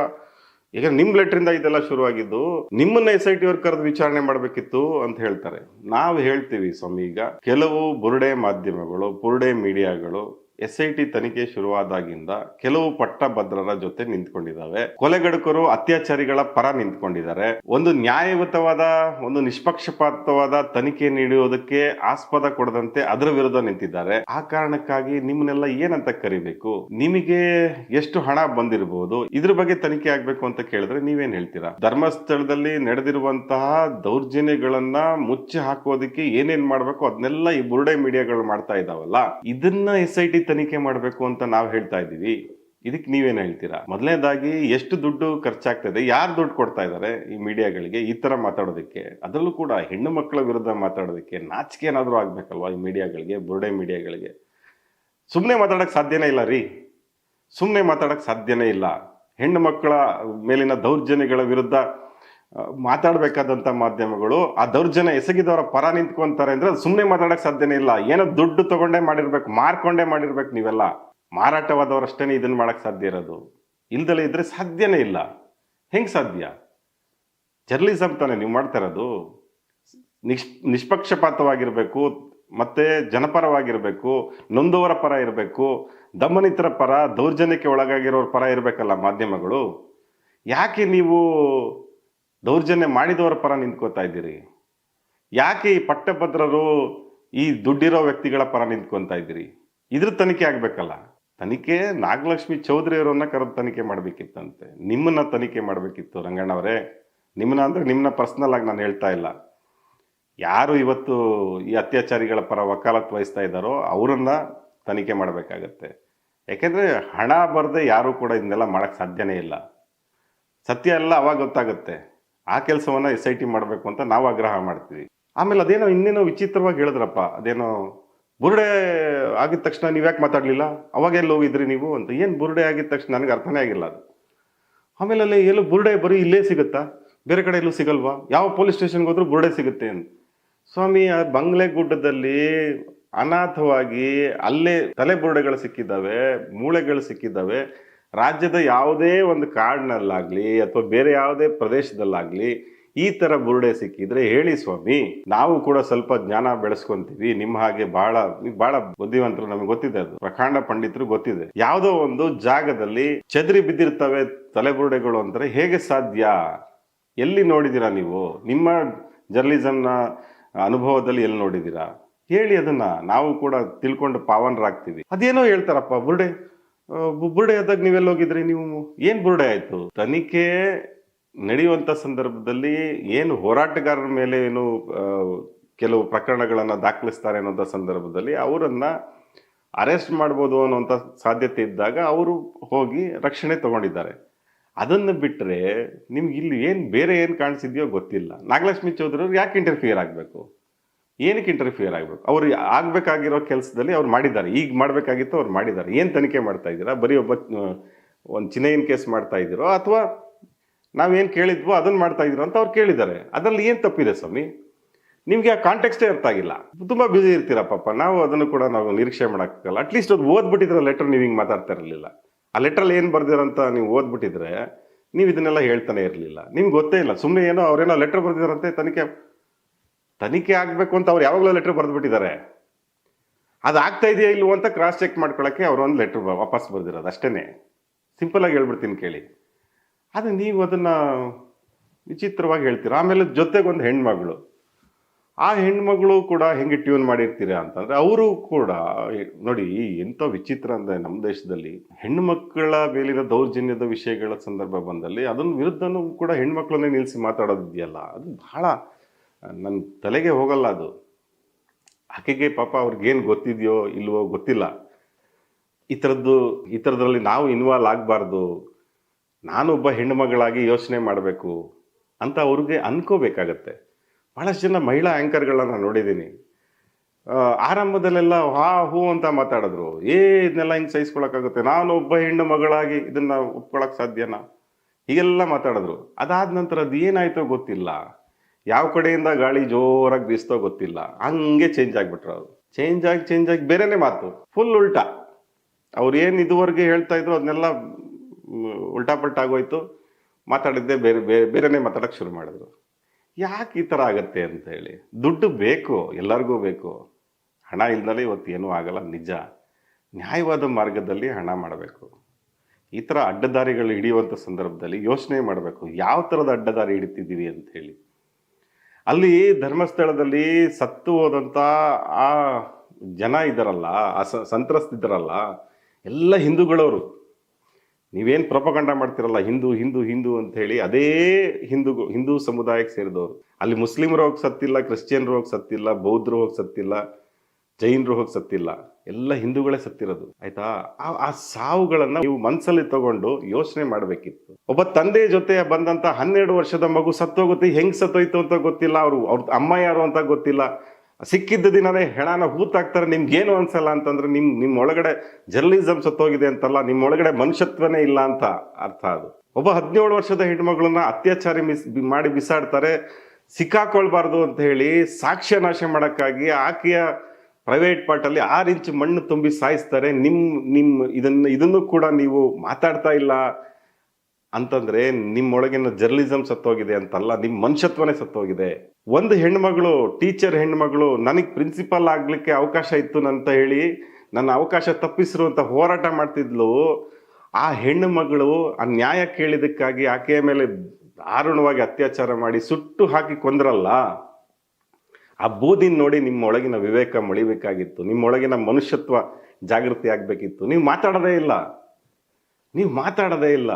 ಈಗ ನಿಮ್ಮ ಲೆಟ್ರಿಂದ ಇದೆಲ್ಲ ಶುರುವಾಗಿದ್ದು ನಿಮ್ಮನ್ನ ಎಸ್ ಐ ಟಿ ಅವ್ರು ಕರೆದು ವಿಚಾರಣೆ ಮಾಡಬೇಕಿತ್ತು ಅಂತ ಹೇಳ್ತಾರೆ. ನಾವು ಹೇಳ್ತೀವಿ ಸ್ವಾಮಿ, ಈಗ ಕೆಲವು ಬುರುಡೆ ಮಾಧ್ಯಮಗಳು, ಬುರುಡೆ ಮೀಡಿಯಾಗಳು ಎಸ್ ಐ ಟಿ ತನಿಖೆ ಶುರುವಾದಾಗಿಂದ ಕೆಲವು ಪಟ್ಟಭದ್ರರ ಜೊತೆ ನಿಂತ್ಕೊಂಡಿದ್ದಾವೆ. ಕೊಲೆಗಡುಕರು ಅತ್ಯಾಚಾರಿಗಳ ಪರ ನಿಂತ್ಕೊಂಡಿದ್ದಾರೆ. ಒಂದು ನ್ಯಾಯಯುತವಾದ, ಒಂದು ನಿಷ್ಪಕ್ಷಪಾತವಾದ ತನಿಖೆ ನೀಡುವುದಕ್ಕೆ ಆಸ್ಪದ ಕೊಡದಂತೆ ಅದರ ವಿರುದ್ಧ ನಿಂತಿದ್ದಾರೆ. ಆ ಕಾರಣಕ್ಕಾಗಿ ನಿಮ್ಮನ್ನೆಲ್ಲ ಏನಂತ ಕರಿಬೇಕು? ನಿಮಗೆ ಎಷ್ಟು ಹಣ ಬಂದಿರಬಹುದು? ಇದ್ರ ಬಗ್ಗೆ ತನಿಖೆ ಆಗ್ಬೇಕು ಅಂತ ಕೇಳಿದ್ರೆ ನೀವೇನ್ ಹೇಳ್ತೀರಾ? ಧರ್ಮಸ್ಥಳದಲ್ಲಿ ನಡೆದಿರುವಂತಹ ದೌರ್ಜನ್ಯಗಳನ್ನ ಮುಚ್ಚಿ ಹಾಕೋದಕ್ಕೆ ಏನೇನ್ ಮಾಡ್ಬೇಕು? ಅದನ್ನೆಲ್ಲ ಈ ಬುರುಡೆ ಮೀಡಿಯಾಗಳು ಮಾಡ್ತಾ ಇದಾವಲ್ಲ ಇದನ್ನ ಎಸ್ ಐ ಟಿ ತನಿಖೆ ಮಾಡಬೇಕು ಅಂತ ನಾವು ಹೇಳ್ತಾ ಇದ್ದೀವಿ. ಇದಕ್ಕೆ ನೀವೇನು ಹೇಳ್ತೀರಾ? ಮೊದಲನೇದಾಗಿ ಎಷ್ಟು ದುಡ್ಡು ಖರ್ಚಾಗ್ತದೆ, ಯಾರು ದುಡ್ಡು ಕೊಡ್ತಾ ಇದ್ದಾರೆ ಈ ಮೀಡಿಯಾಗಳಿಗೆ ಈ ಥರ ಮಾತಾಡೋದಕ್ಕೆ? ಅದರಲ್ಲೂ ಕೂಡ ಹೆಣ್ಣು ಮಕ್ಕಳ ವಿರುದ್ಧ ಮಾತಾಡೋದಕ್ಕೆ ನಾಚಿಕೆ ಏನಾದರೂ ಆಗ್ಬೇಕಲ್ವಾ ಈ ಮೀಡಿಯಾಗಳಿಗೆ, ಬುರುಡೆ ಮೀಡಿಯಾಗಳಿಗೆ? ಸುಮ್ಮನೆ ಮಾತಾಡೋಕ್ಕೆ ಸಾಧ್ಯನೇ ಇಲ್ಲ ರೀ. ಸುಮ್ಮನೆ ಮಾತಾಡೋಕ್ಕೆ ಸಾಧ್ಯನೇ ಇಲ್ಲ. ಹೆಣ್ಣು ಮಕ್ಕಳ ಮೇಲಿನ ದೌರ್ಜನ್ಯಗಳ ವಿರುದ್ಧ ಆ, ಮಾತಾಡ್ಬೇಕಾದಂತ ಮಾಧ್ಯಮಗಳು ಆ ದೌರ್ಜನ್ಯ ಎಸಗಿದವರ ಪರ ನಿಂತ್ಕೊಂತಾರೆ ಅಂದ್ರೆ ಸುಮ್ಮನೆ ಮಾತಾಡಕ್ ಸಾಧ್ಯನೇ ಇಲ್ಲ. ಏನೋ ದುಡ್ಡು ತಗೊಂಡೇ ಮಾಡಿರ್ಬೇಕು ಮಾರ್ಕೊಂಡೇ ಮಾಡಿರ್ಬೇಕು ನೀವೆಲ್ಲ. ಮಾರಾಟವಾದವರಷ್ಟೇ ಇದನ್ನ ಮಾಡಕ್ ಸಾಧ್ಯ ಇರೋದು. ಇಲ್ದಲೇ ಇದ್ರೆ ಸಾಧ್ಯನೇ ಇಲ್ಲ. ಹೆಂಗ್ ಸಾಧ್ಯ? ಜರ್ನಲಿಸಮ್ ತಾನೇ ನೀವು ಮಾಡ್ತಾ ಇರೋದು. ನಿಷ್ ನಿಷ್ಪಕ್ಷಪಾತವಾಗಿರ್ಬೇಕು ಮತ್ತೆ ಜನಪರವಾಗಿರ್ಬೇಕು ನೊಂದವರ ಪರ ಇರಬೇಕು ದಮನಿತರ ಪರ ದೌರ್ಜನ್ಯಕ್ಕೆ ಒಳಗಾಗಿರೋರ ಪರ ಇರಬೇಕಲ್ಲ ಮಾಧ್ಯಮಗಳು. ಯಾಕೆ ನೀವು ದೌರ್ಜನ್ಯ ಮಾಡಿದವರ ಪರ ನಿಂತ್ಕೋತಾ ಇದ್ದೀರಿ. ಯಾಕೆ ಈ ಪಟ್ಟಭದ್ರರು ಈ ದುಡ್ಡಿರೋ ವ್ಯಕ್ತಿಗಳ ಪರ ನಿಂತ್ಕೊತಾ ಇದ್ದೀರಿ? ಇದ್ರ ತನಿಖೆ ಆಗಬೇಕಲ್ಲ. ತನಿಖೆ ನಾಗಲಕ್ಷ್ಮಿ ಚೌಧರಿ ಅವರನ್ನ ಕರೆದು ತನಿಖೆ ಮಾಡಬೇಕಿತ್ತಂತೆ. ನಿಮ್ಮನ್ನ ತನಿಖೆ ಮಾಡಬೇಕಿತ್ತು ರಂಗಣ್ಣ ಅವರೇ. ನಿಮ್ಮನ್ನ ಅಂದರೆ ನಿಮ್ಮನ್ನ ಪರ್ಸ್ನಲ್ ಆಗಿ ನಾನು ಹೇಳ್ತಾ ಇಲ್ಲ. ಯಾರು ಇವತ್ತು ಈ ಅತ್ಯಾಚಾರಿಗಳ ಪರ ವಕಾಲತ್ ವಹಿಸ್ತಾ ಇದ್ದಾರೋ ಅವರನ್ನ ತನಿಖೆ ಮಾಡಬೇಕಾಗತ್ತೆ. ಯಾಕೆಂದರೆ ಹಣ ಬರದೆ ಯಾರೂ ಕೂಡ ಇದನ್ನೆಲ್ಲ ಮಾಡೋಕ್ಕೆ ಸಾಧ್ಯನೇ ಇಲ್ಲ. ಸತ್ಯ ಎಲ್ಲ ಅವಾಗ ಗೊತ್ತಾಗುತ್ತೆ. ಆ ಕೆಲಸವನ್ನು ಎಸ್ ಐ ಟಿ ಮಾಡಬೇಕು ಅಂತ ನಾವು ಆಗ್ರಹ ಮಾಡ್ತೀವಿ. ಆಮೇಲೆ ಅದೇನೋ ಇನ್ನೇನೋ ವಿಚಿತ್ರವಾಗಿ ಹೇಳಿದ್ರಪ್ಪ, ಅದೇನೋ ಬುರುಡೆ ಆಗಿದ ತಕ್ಷಣ ನೀವು ಯಾಕೆ ಮಾತಾಡ್ಲಿಲ್ಲ? ಅವಾಗ ಎಲ್ಲಿ ಹೋಗಿದ್ರಿ ನೀವು ಅಂತ. ಏನು ಬುರುಡೆ ಆಗಿದ ತಕ್ಷಣ ನನಗೆ ಅರ್ಥನೇ ಆಗಿಲ್ಲ ಅದು. ಆಮೇಲೆ ಅಲ್ಲಿ ಎಲ್ಲೂ ಬುರುಡೆ ಬರೀ ಇಲ್ಲೇ ಸಿಗುತ್ತಾ? ಬೇರೆ ಕಡೆ ಎಲ್ಲೂ ಸಿಗಲ್ವಾ? ಯಾವ ಪೊಲೀಸ್ ಸ್ಟೇಷನ್ಗೆ ಹೋದ್ರೂ ಬುರುಡೆ ಸಿಗುತ್ತೆ ಅಂತ. ಸ್ವಾಮಿ, ಆ ಬಂಗ್ಲೆ ಗುಡ್ಡದಲ್ಲಿ ಅನಾಥವಾಗಿ ಅಲ್ಲೇ ತಲೆ ಬುರುಡೆಗಳು ಸಿಕ್ಕಿದ್ದಾವೆ, ಮೂಳೆಗಳು ಸಿಕ್ಕಿದ್ದಾವೆ. ರಾಜ್ಯದ ಯಾವುದೇ ಒಂದು ಕಾಡಿನಲ್ಲಾಗಲಿ ಅಥವಾ ಬೇರೆ ಯಾವುದೇ ಪ್ರದೇಶದಲ್ಲಾಗಲಿ ಈ ತರ ಬುರುಡೆ ಸಿಕ್ಕಿದ್ರೆ ಹೇಳಿ ಸ್ವಾಮಿ, ನಾವು ಕೂಡ ಸ್ವಲ್ಪ ಜ್ಞಾನ ಬೆಳೆಸ್ಕೊಂತೀವಿ. ನಿಮ್ಮ ಹಾಗೆ ಬಹಳ ಬಹಳ ಬುದ್ಧಿವಂತರು ನಮಗೆ ಗೊತ್ತಿದೆ ಅದು. ಪ್ರಕಾಂಡ ಪಂಡಿತರು ಗೊತ್ತಿದೆ. ಯಾವುದೋ ಒಂದು ಜಾಗದಲ್ಲಿ ಚದರಿ ಬಿದ್ದಿರ್ತವೆ ತಲೆಬುರುಡೆಗಳು ಅಂದರೆ ಹೇಗೆ ಸಾಧ್ಯ? ಎಲ್ಲಿ ನೋಡಿದ್ದೀರಾ ನೀವು? ನಿಮ್ಮ ಜರ್ನಲಿಸಮ್ನ ಅನುಭವದಲ್ಲಿ ಎಲ್ಲಿ ನೋಡಿದ್ದೀರಾ ಹೇಳಿ ಅದನ್ನ. ನಾವು ಕೂಡ ತಿಳ್ಕೊಂಡು ಪಾವನರಾಗ್ತೀವಿ. ಅದೇನೋ ಹೇಳ್ತಾರಪ್ಪ ಬುರುಡೆ. ಬುರುಡೆ ಆದಾಗ ನೀವೆಲ್ಲ ಹೋಗಿದ್ರಿ ನೀವು? ಏನ್ ಬುರ್ಡೆ ಆಯ್ತು? ತನಿಖೆ ನಡೆಯುವಂತ ಸಂದರ್ಭದಲ್ಲಿ ಏನು ಹೋರಾಟಗಾರರ ಮೇಲೆ ಏನು ಕೆಲವು ಪ್ರಕರಣಗಳನ್ನು ದಾಖಲಿಸ್ತಾರೆ ಅನ್ನೋಂಥ ಸಂದರ್ಭದಲ್ಲಿ ಅವರನ್ನ ಅರೆಸ್ಟ್ ಮಾಡ್ಬೋದು ಅನ್ನೋಂಥ ಸಾಧ್ಯತೆ ಇದ್ದಾಗ ಅವರು ಹೋಗಿ ರಕ್ಷಣೆ ತಗೊಂಡಿದ್ದಾರೆ. ಅದನ್ನು ಬಿಟ್ಟರೆ ನಿಮ್ಗೆ ಇಲ್ಲಿ ಏನು, ಬೇರೆ ಏನು ಕಾಣಿಸಿದೆಯೋ ಗೊತ್ತಿಲ್ಲ. ನಾಗಲಕ್ಷ್ಮಿ ಚೌಧರಿ ಅವ್ರು ಯಾಕೆ ಇಂಟರ್ಫಿಯರ್ ಆಗಬೇಕು? ಏನಕ್ಕೆ ಇಂಟರ್ಫಿಯರ್ ಆಗಬೇಕು? ಅವರು ಆಗಬೇಕಾಗಿರೋ ಕೆಲಸದಲ್ಲಿ ಅವ್ರು ಮಾಡಿದ್ದಾರೆ. ಈಗ ಮಾಡಬೇಕಾಗಿತ್ತು ಅವ್ರು ಮಾಡಿದ್ದಾರೆ. ಏನು ತನಿಖೆ ಮಾಡ್ತಾ ಇದ್ದೀರಾ? ಬರೀ ಒಬ್ಬ ಒಂದು ಚಿನ್ನೈನ್ ಕೇಸ್ ಮಾಡ್ತಾ ಇದ್ದೀರೋ? ಅಥವಾ ನಾವೇನು ಕೇಳಿದ್ವೋ ಅದನ್ನು ಮಾಡ್ತಾ ಇದ್ದೀರೋ ಅಂತ ಅವ್ರು ಕೇಳಿದ್ದಾರೆ. ಅದರಲ್ಲಿ ಏನು ತಪ್ಪಿದೆ ಸ್ವಾಮಿ? ನಿಮಗೆ ಆ ಕಾಂಟೆಕ್ಸ್ಟೇ ಅರ್ಥ ಆಗಿಲ್ಲ. ತುಂಬ ಬ್ಯುಸಿ ಇರ್ತೀರ ಪಾಪ. ನಾವು ಅದನ್ನು ಕೂಡ ನಾವು ನಿರೀಕ್ಷೆ ಮಾಡೋಕ್ಕಾಗಲ್ಲ. ಅಟ್ಲೀಸ್ಟ್ ಅದು ಓದ್ಬಿಟ್ಟಿದ್ರೆ ಲೆಟರ್ ನೀವು ಹಿಂಗೆ ಮಾತಾಡ್ತಾ ಇರಲಿಲ್ಲ. ಆ ಲೆಟ್ರಲ್ಲಿ ಏನು ಬರ್ದಿರಂತ ನೀವು ಓದ್ಬಿಟ್ಟಿದ್ರೆ ನೀವು ಇದನ್ನೆಲ್ಲ ಹೇಳ್ತಾನೆ ಇರಲಿಲ್ಲ. ನಿಮ್ಗೆ ಗೊತ್ತೇ ಇಲ್ಲ. ಸುಮ್ಮನೆ ಏನೋ ಅವರೇನೋ ಲೆಟರ್ ಬರ್ದಿದಾರಂತೆ ತನಿಖೆ ತನಿಖೆ ಆಗಬೇಕು ಅಂತ ಅವ್ರು ಯಾವಾಗಲೂ ಲೆಟರ್ ಬರೆದ್ಬಿಟ್ಟಿದ್ದಾರೆ. ಅದು ಆಗ್ತಾ ಇದೆಯಾ ಇಲ್ವೋ ಅಂತ ಕ್ರಾಸ್ ಚೆಕ್ ಮಾಡ್ಕೊಳ್ಳೋಕ್ಕೆ ಅವ್ರು ಒಂದು ಲೆಟ್ರ್ ವಾಪಸ್ ಬರ್ದಿರೋದು ಅಷ್ಟೇ ಸಿಂಪಲಾಗಿ ಹೇಳ್ಬಿಡ್ತೀನಿ ಕೇಳಿ. ಆದರೆ ನೀವು ಅದನ್ನು ವಿಚಿತ್ರವಾಗಿ ಹೇಳ್ತೀರ? ಆಮೇಲೆ ಜೊತೆಗೊಂದು ಹೆಣ್ಮಗಳು. ಆ ಹೆಣ್ಮಗಳು ಕೂಡ ಹೆಂಗೆ ಟ್ಯೂನ್ ಮಾಡಿರ್ತೀರಾ ಅಂತಂದ್ರೆ ಅವರು ಕೂಡ, ನೋಡಿ ಎಂಥ ವಿಚಿತ್ರ ಅಂದರೆ ನಮ್ಮ ದೇಶದಲ್ಲಿ ಹೆಣ್ಣುಮಕ್ಕಳ ಮೇಲಿನ ದೌರ್ಜನ್ಯದ ವಿಷಯಗಳ ಸಂದರ್ಭ ಬಂದಲ್ಲಿ ಅದನ್ನ ವಿರುದ್ಧನೂ ಕೂಡ ಹೆಣ್ಮಕ್ಳನ್ನೇ ನಿಲ್ಲಿಸಿ ಮಾತಾಡೋದಿದೆಯಲ್ಲ? ಅದು ಬಹಳ ನನ್ನ ತಲೆಗೆ ಹೋಗಲ್ಲ ಅದು. ಆಕೆಗೆ ಪಾಪ ಅವ್ರಿಗೇನು ಗೊತ್ತಿದೆಯೋ ಇಲ್ವೋ ಗೊತ್ತಿಲ್ಲ. ಈ ಥರದ್ದು, ಈ ಥರದ್ರಲ್ಲಿ ನಾವು ಇನ್ವಾಲ್ವ್ ಆಗಬಾರ್ದು. ನಾನೊಬ್ಬ ಹೆಣ್ಣು ಮಗಳಾಗಿ ಯೋಚನೆ ಮಾಡಬೇಕು ಅಂತ ಅವ್ರಿಗೆ ಅನ್ಕೋಬೇಕಾಗತ್ತೆ. ಭಾಳಷ್ಟು ಜನ ಮಹಿಳಾ ಆ್ಯಂಕರ್ಗಳನ್ನ ನೋಡಿದ್ದೀನಿ. ಆರಂಭದಲ್ಲೆಲ್ಲ ಹಾ, ಹೂ ಅಂತ ಮಾತಾಡಿದ್ರು. ಏ, ಇದನ್ನೆಲ್ಲ ಹಿಂಗೆ ಸಹಿಸ್ಕೊಳಕ್ಕಾಗುತ್ತೆ? ನಾನು ಒಬ್ಬ ಹೆಣ್ಣು ಮಗಳಾಗಿ ಇದನ್ನು ಒಪ್ಕೊಳಕ್ಕೆ ಸಾಧ್ಯನಾ? ಹೀಗೆಲ್ಲ ಮಾತಾಡಿದ್ರು. ಅದಾದ ನಂತರ ಅದು ಏನಾಯಿತೋ ಗೊತ್ತಿಲ್ಲ. ಯಾವ ಕಡೆಯಿಂದ ಗಾಳಿ ಜೋರಾಗಿ ಬೀಸ್ತೋ ಗೊತ್ತಿಲ್ಲ. ಹಂಗೆ ಚೇಂಜ್ ಆಗಿಬಿಟ್ರು ಅವರು. ಚೇಂಜ್ ಆಗಿ ಚೇಂಜ್ ಆಗಿ ಬೇರೆನೇ ಮಾತು. ಫುಲ್ ಉಲ್ಟಾ. ಅವ್ರು ಏನು ಇದುವರೆಗೆ ಹೇಳ್ತಾ ಇದ್ರು ಅದನ್ನೆಲ್ಲ ಉಲ್ಟಾ ಪಲ್ಟಾ ಆಗೋಯ್ತು. ಮಾತಾಡಿದ್ದೆ ಬೇರೆ ಬೇರೆ ಬೇರೆನೇ ಮಾತಾಡೋಕೆ ಶುರು ಮಾಡಿದ್ರು. ಯಾಕೆ ಈ ಥರ ಆಗತ್ತೆ ಅಂತ ಹೇಳಿ. ದುಡ್ಡು ಬೇಕು, ಎಲ್ಲರಿಗೂ ಬೇಕು. ಹಣ ಇಲ್ದಲೇ ಇವತ್ತು ಏನೂ ಆಗಲ್ಲ, ನಿಜ. ನ್ಯಾಯವಾದ ಮಾರ್ಗದಲ್ಲಿ ಹಣ ಮಾಡಬೇಕು. ಈ ಥರ ಅಡ್ಡದಾರಿಗಳು ಹಿಡಿಯುವಂಥ ಸಂದರ್ಭದಲ್ಲಿ ಯೋಚನೆ ಮಾಡಬೇಕು. ಯಾವ ಥರದ ಅಡ್ಡದಾರಿ ಹಿಡಿತಿದ್ದೀವಿ ಅಂತ ಹೇಳಿ. ಅಲ್ಲಿ ಧರ್ಮಸ್ಥಳದಲ್ಲಿ ಸತ್ತು ಹೋದಂಥ ಆ ಜನ ಇದ್ದಾರಲ್ಲ ಆ ಸಂತ್ರಸ್ತಿದ್ದಾರಲ್ಲ ಎಲ್ಲ ಹಿಂದೂಗಳವರು. ನೀವೇನು ಪ್ರಪಗಂಡ ಮಾಡ್ತಿರಲ್ಲ, ಹಿಂದೂ ಹಿಂದೂ ಹಿಂದೂ ಅಂತ ಹೇಳಿ ಅದೇ ಹಿಂದೂ ಹಿಂದೂ ಸಮುದಾಯಕ್ಕೆ ಸೇರಿದವರು. ಅಲ್ಲಿ ಮುಸ್ಲಿಮರು ಹೋಗಿ ಸತ್ತಿಲ್ಲ, ಕ್ರಿಶ್ಚಿಯನ್ರು ಹೋಗಿ ಸತ್ತಿಲ್ಲ, ಬೌದ್ಧರು ಹೋಗಿ ಸತ್ತಿಲ್ಲ ಜೈನರು ಹೋಗಿ ಸತ್ತಿಲ್ಲ. ಎಲ್ಲ ಹಿಂದೂಗಳೇ ಸತ್ತಿರೋದು. ಆಯ್ತಾ? ಆ- ಸಾವುಗಳನ್ನ ನೀವು ಮನಸ್ಸಲ್ಲಿ ತಗೊಂಡು ಯೋಚನೆ ಮಾಡಬೇಕಿತ್ತು. ಒಬ್ಬ ತಂದೆ ಜೊತೆ ಬಂದಂತ ಹನ್ನೆರಡು ವರ್ಷದ ಮಗು ಸತ್ತೋಗುತ್ತೆ, ಹೆಂಗ್ ಸತ್ತೋಯ್ತು ಅಂತ ಗೊತ್ತಿಲ್ಲ. ಅವರು, ಅವ್ರ ಅಮ್ಮ ಯಾರು ಅಂತ ಗೊತ್ತಿಲ್ಲ. ಸಿಕ್ಕಿದ್ದ ದಿನನೇ ಹೆಣನ ಹೂತಾಕ್ತಾರೆ ನಿಮ್ಗೇನು ಅನ್ಸಲ್ಲ ಅಂತಂದ್ರೆ ನಿಮ್ ನಿಮ್ ಒಳಗಡೆ ಜರ್ನಲಿಸಮ್ ಸತ್ತೋಗಿದೆ ಅಂತಲ್ಲ ನಿಮ್ ಒಳಗಡೆ ಮನುಷ್ಯತ್ವನೇ ಇಲ್ಲ ಅಂತ ಅರ್ಥ ಅದು. ಒಬ್ಬ ಹದಿನೇಳು ವರ್ಷದ ಹೆಣ್ಮಗಳನ್ನ ಅತ್ಯಾಚಾರಿ ಮಿಸ್ ಮಾಡಿ ಬಿಸಾಡ್ತಾರೆ, ಸಿಕ್ಕಾಕೊಳ್ಬಾರ್ದು ಅಂತ ಹೇಳಿ ಸಾಕ್ಷ್ಯ ನಾಶ ಮಾಡೋಕ್ಕಾಗಿ ಆಕೆಯ ಪ್ರೈವೇಟ್ ಪಾರ್ಟಲ್ಲಿ ಆರು ಇಂಚ್ ಮಣ್ಣು ತುಂಬಿ ಸಾಯಿಸ್ತಾರೆ ನಿಮ್ಮ ನಿಮ್ಮ ಇದನ್ನು ಇದನ್ನು ಕೂಡ ನೀವು ಮಾತಾಡ್ತಾ ಇಲ್ಲ ಅಂತಂದ್ರೆ ನಿಮ್ಮೊಳಗಿನ ಜರ್ನಲಿಸಮ್ ಸತ್ತೋಗಿದೆ ಅಂತಲ್ಲ ನಿಮ್ಮ ಮನುಷ್ಯತ್ವನೇ ಸತ್ತೋಗಿದೆ. ಒಂದು ಹೆಣ್ಮಗಳು ಟೀಚರ್ ಹೆಣ್ಮಗಳು, ನನಗೆ ಪ್ರಿನ್ಸಿಪಲ್ ಆಗಲಿಕ್ಕೆ ಅವಕಾಶ ಇತ್ತು ಅಂತ ಹೇಳಿ ನನ್ನ ಅವಕಾಶ ತಪ್ಪಿಸಿರು ಅಂತ ಹೋರಾಟ ಮಾಡ್ತಿದ್ಲು, ಆ ಹೆಣ್ಣು ಮಗಳು ಆ ನ್ಯಾಯ ಕೇಳಿದಕ್ಕಾಗಿ ಆಕೆಯ ಮೇಲೆ ದಾರುಣವಾಗಿ ಅತ್ಯಾಚಾರ ಮಾಡಿ ಸುಟ್ಟು ಹಾಕಿ ಕೊಂದ್ರಲ್ಲ ಆ ಬೂದಿನ ನೋಡಿ ನಿಮ್ಮ ಒಳಗಿನ ವಿವೇಕ ಮಳಿಬೇಕಾಗಿತ್ತು. ನಿಮ್ಮೊಳಗಿನ ಮನುಷ್ಯತ್ವ ಜಾಗೃತಿ ಆಗಬೇಕಿತ್ತು. ನೀವು ಮಾತಾಡೋದೇ ಇಲ್ಲ. ನೀವು ಮಾತಾಡೋದೇ ಇಲ್ಲ.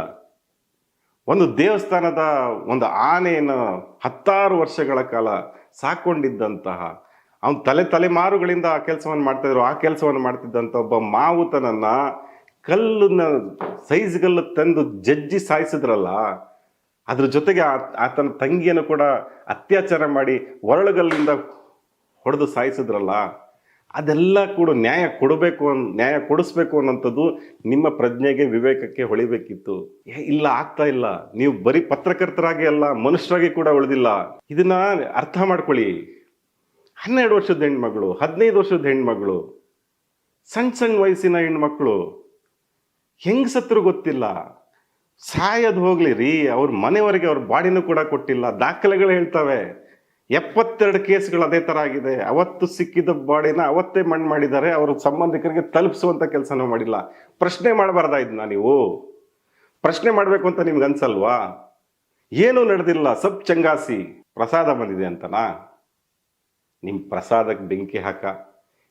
ಒಂದು ದೇವಸ್ಥಾನದ ಒಂದು ಆನೆಯನ್ನು ಹತ್ತಾರು ವರ್ಷಗಳ ಕಾಲ ಸಾಕೊಂಡಿದ್ದಂತಹ, ಅವನು ತಲೆ ತಲೆಮಾರುಗಳಿಂದ ಆ ಕೆಲಸವನ್ನು ಮಾಡ್ತಾಯಿದ್ರು ಆ ಕೆಲಸವನ್ನು ಮಾಡ್ತಿದ್ದಂಥ ಒಬ್ಬ ಮಾವುತನನ್ನು ಕಲ್ಲನ್ನು ಸೈಜ್ಗಲ್ಲು ತಂದು ಜಜ್ಜಿ ಸಾಯಿಸಿದ್ರಲ್ಲ ಅದ್ರ ಜೊತೆಗೆ ಆತನ ತಂಗಿಯನ್ನು ಕೂಡ ಅತ್ಯಾಚಾರ ಮಾಡಿ ಒರಳುಗಲ್ಲಿಂದ ಹೊಡೆದು ಸಾಯಿಸಿದ್ರಲ್ಲ, ಅದೆಲ್ಲ ಕೂಡ ನ್ಯಾಯ ಕೊಡಬೇಕು ಅನ್, ನ್ಯಾಯ ಕೊಡಿಸ್ಬೇಕು ಅನ್ನೋಂಥದ್ದು ನಿಮ್ಮ ಪ್ರಜ್ಞೆಗೆ ವಿವೇಕಕ್ಕೆ ಹೊಳಿಬೇಕಿತ್ತು. ಇಲ್ಲ, ಆಗ್ತಾ ಇಲ್ಲ. ನೀವು ಬರೀ ಪತ್ರಕರ್ತರಾಗಿ ಅಲ್ಲ, ಮನುಷ್ಯರಾಗಿ ಕೂಡ ಉಳಿದಿಲ್ಲ. ಇದನ್ನ ಅರ್ಥ ಮಾಡ್ಕೊಳ್ಳಿ. ಹನ್ನೆರಡು ವರ್ಷದ ಹೆಣ್ಮಗಳು, ಹದಿನೈದು ವರ್ಷದ ಹೆಣ್ಮಗಳು ಸಣ್ಣ ಸಣ್ಣ ವಯಸ್ಸಿನ ಹೆಣ್ಮಕ್ಳು ಹೆಂಗ್ ಸತ್ರು ಗೊತ್ತಿಲ್ಲ. ಸಾಯೋದು ಹೋಗ್ಲಿ ರೀ ಅವ್ರ ಮನೆಯವರಿಗೆ ಅವ್ರ ಬಾಡಿನೂ ಕೂಡ ಕೊಟ್ಟಿಲ್ಲ. ದಾಖಲೆಗಳು ಹೇಳ್ತವೆ. ಎಪ್ಪತ್ತೆರಡು ಕೇಸ್ಗಳು ಅದೇ ಥರ ಆಗಿದೆ. ಅವತ್ತು ಸಿಕ್ಕಿದ ಬಾಡಿನ ಅವತ್ತೇ ಮಣ್ಣು ಮಾಡಿದ್ದಾರೆ. ಅವ್ರ ಸಂಬಂಧಿಕರಿಗೆ ತಲುಪಿಸುವಂಥ ಕೆಲಸನೂ ಮಾಡಿಲ್ಲ. ಪ್ರಶ್ನೆ ಮಾಡಬಾರ್ದಾ ಇದನ್ನ ನೀವು? ಪ್ರಶ್ನೆ ಮಾಡಬೇಕು ಅಂತ ನಿಮ್ಗೆ ಅನ್ಸಲ್ವಾ? ಏನೂ ನಡೆದಿಲ್ಲ. ಸಬ್ ಚಂಗಾಸಿ. ಪ್ರಸಾದ ಬಂದಿದೆ ಅಂತನಾ? ನಿಮ್ಮ ಪ್ರಸಾದಕ್ಕೆ ಬೆಂಕಿ ಹಾಕ.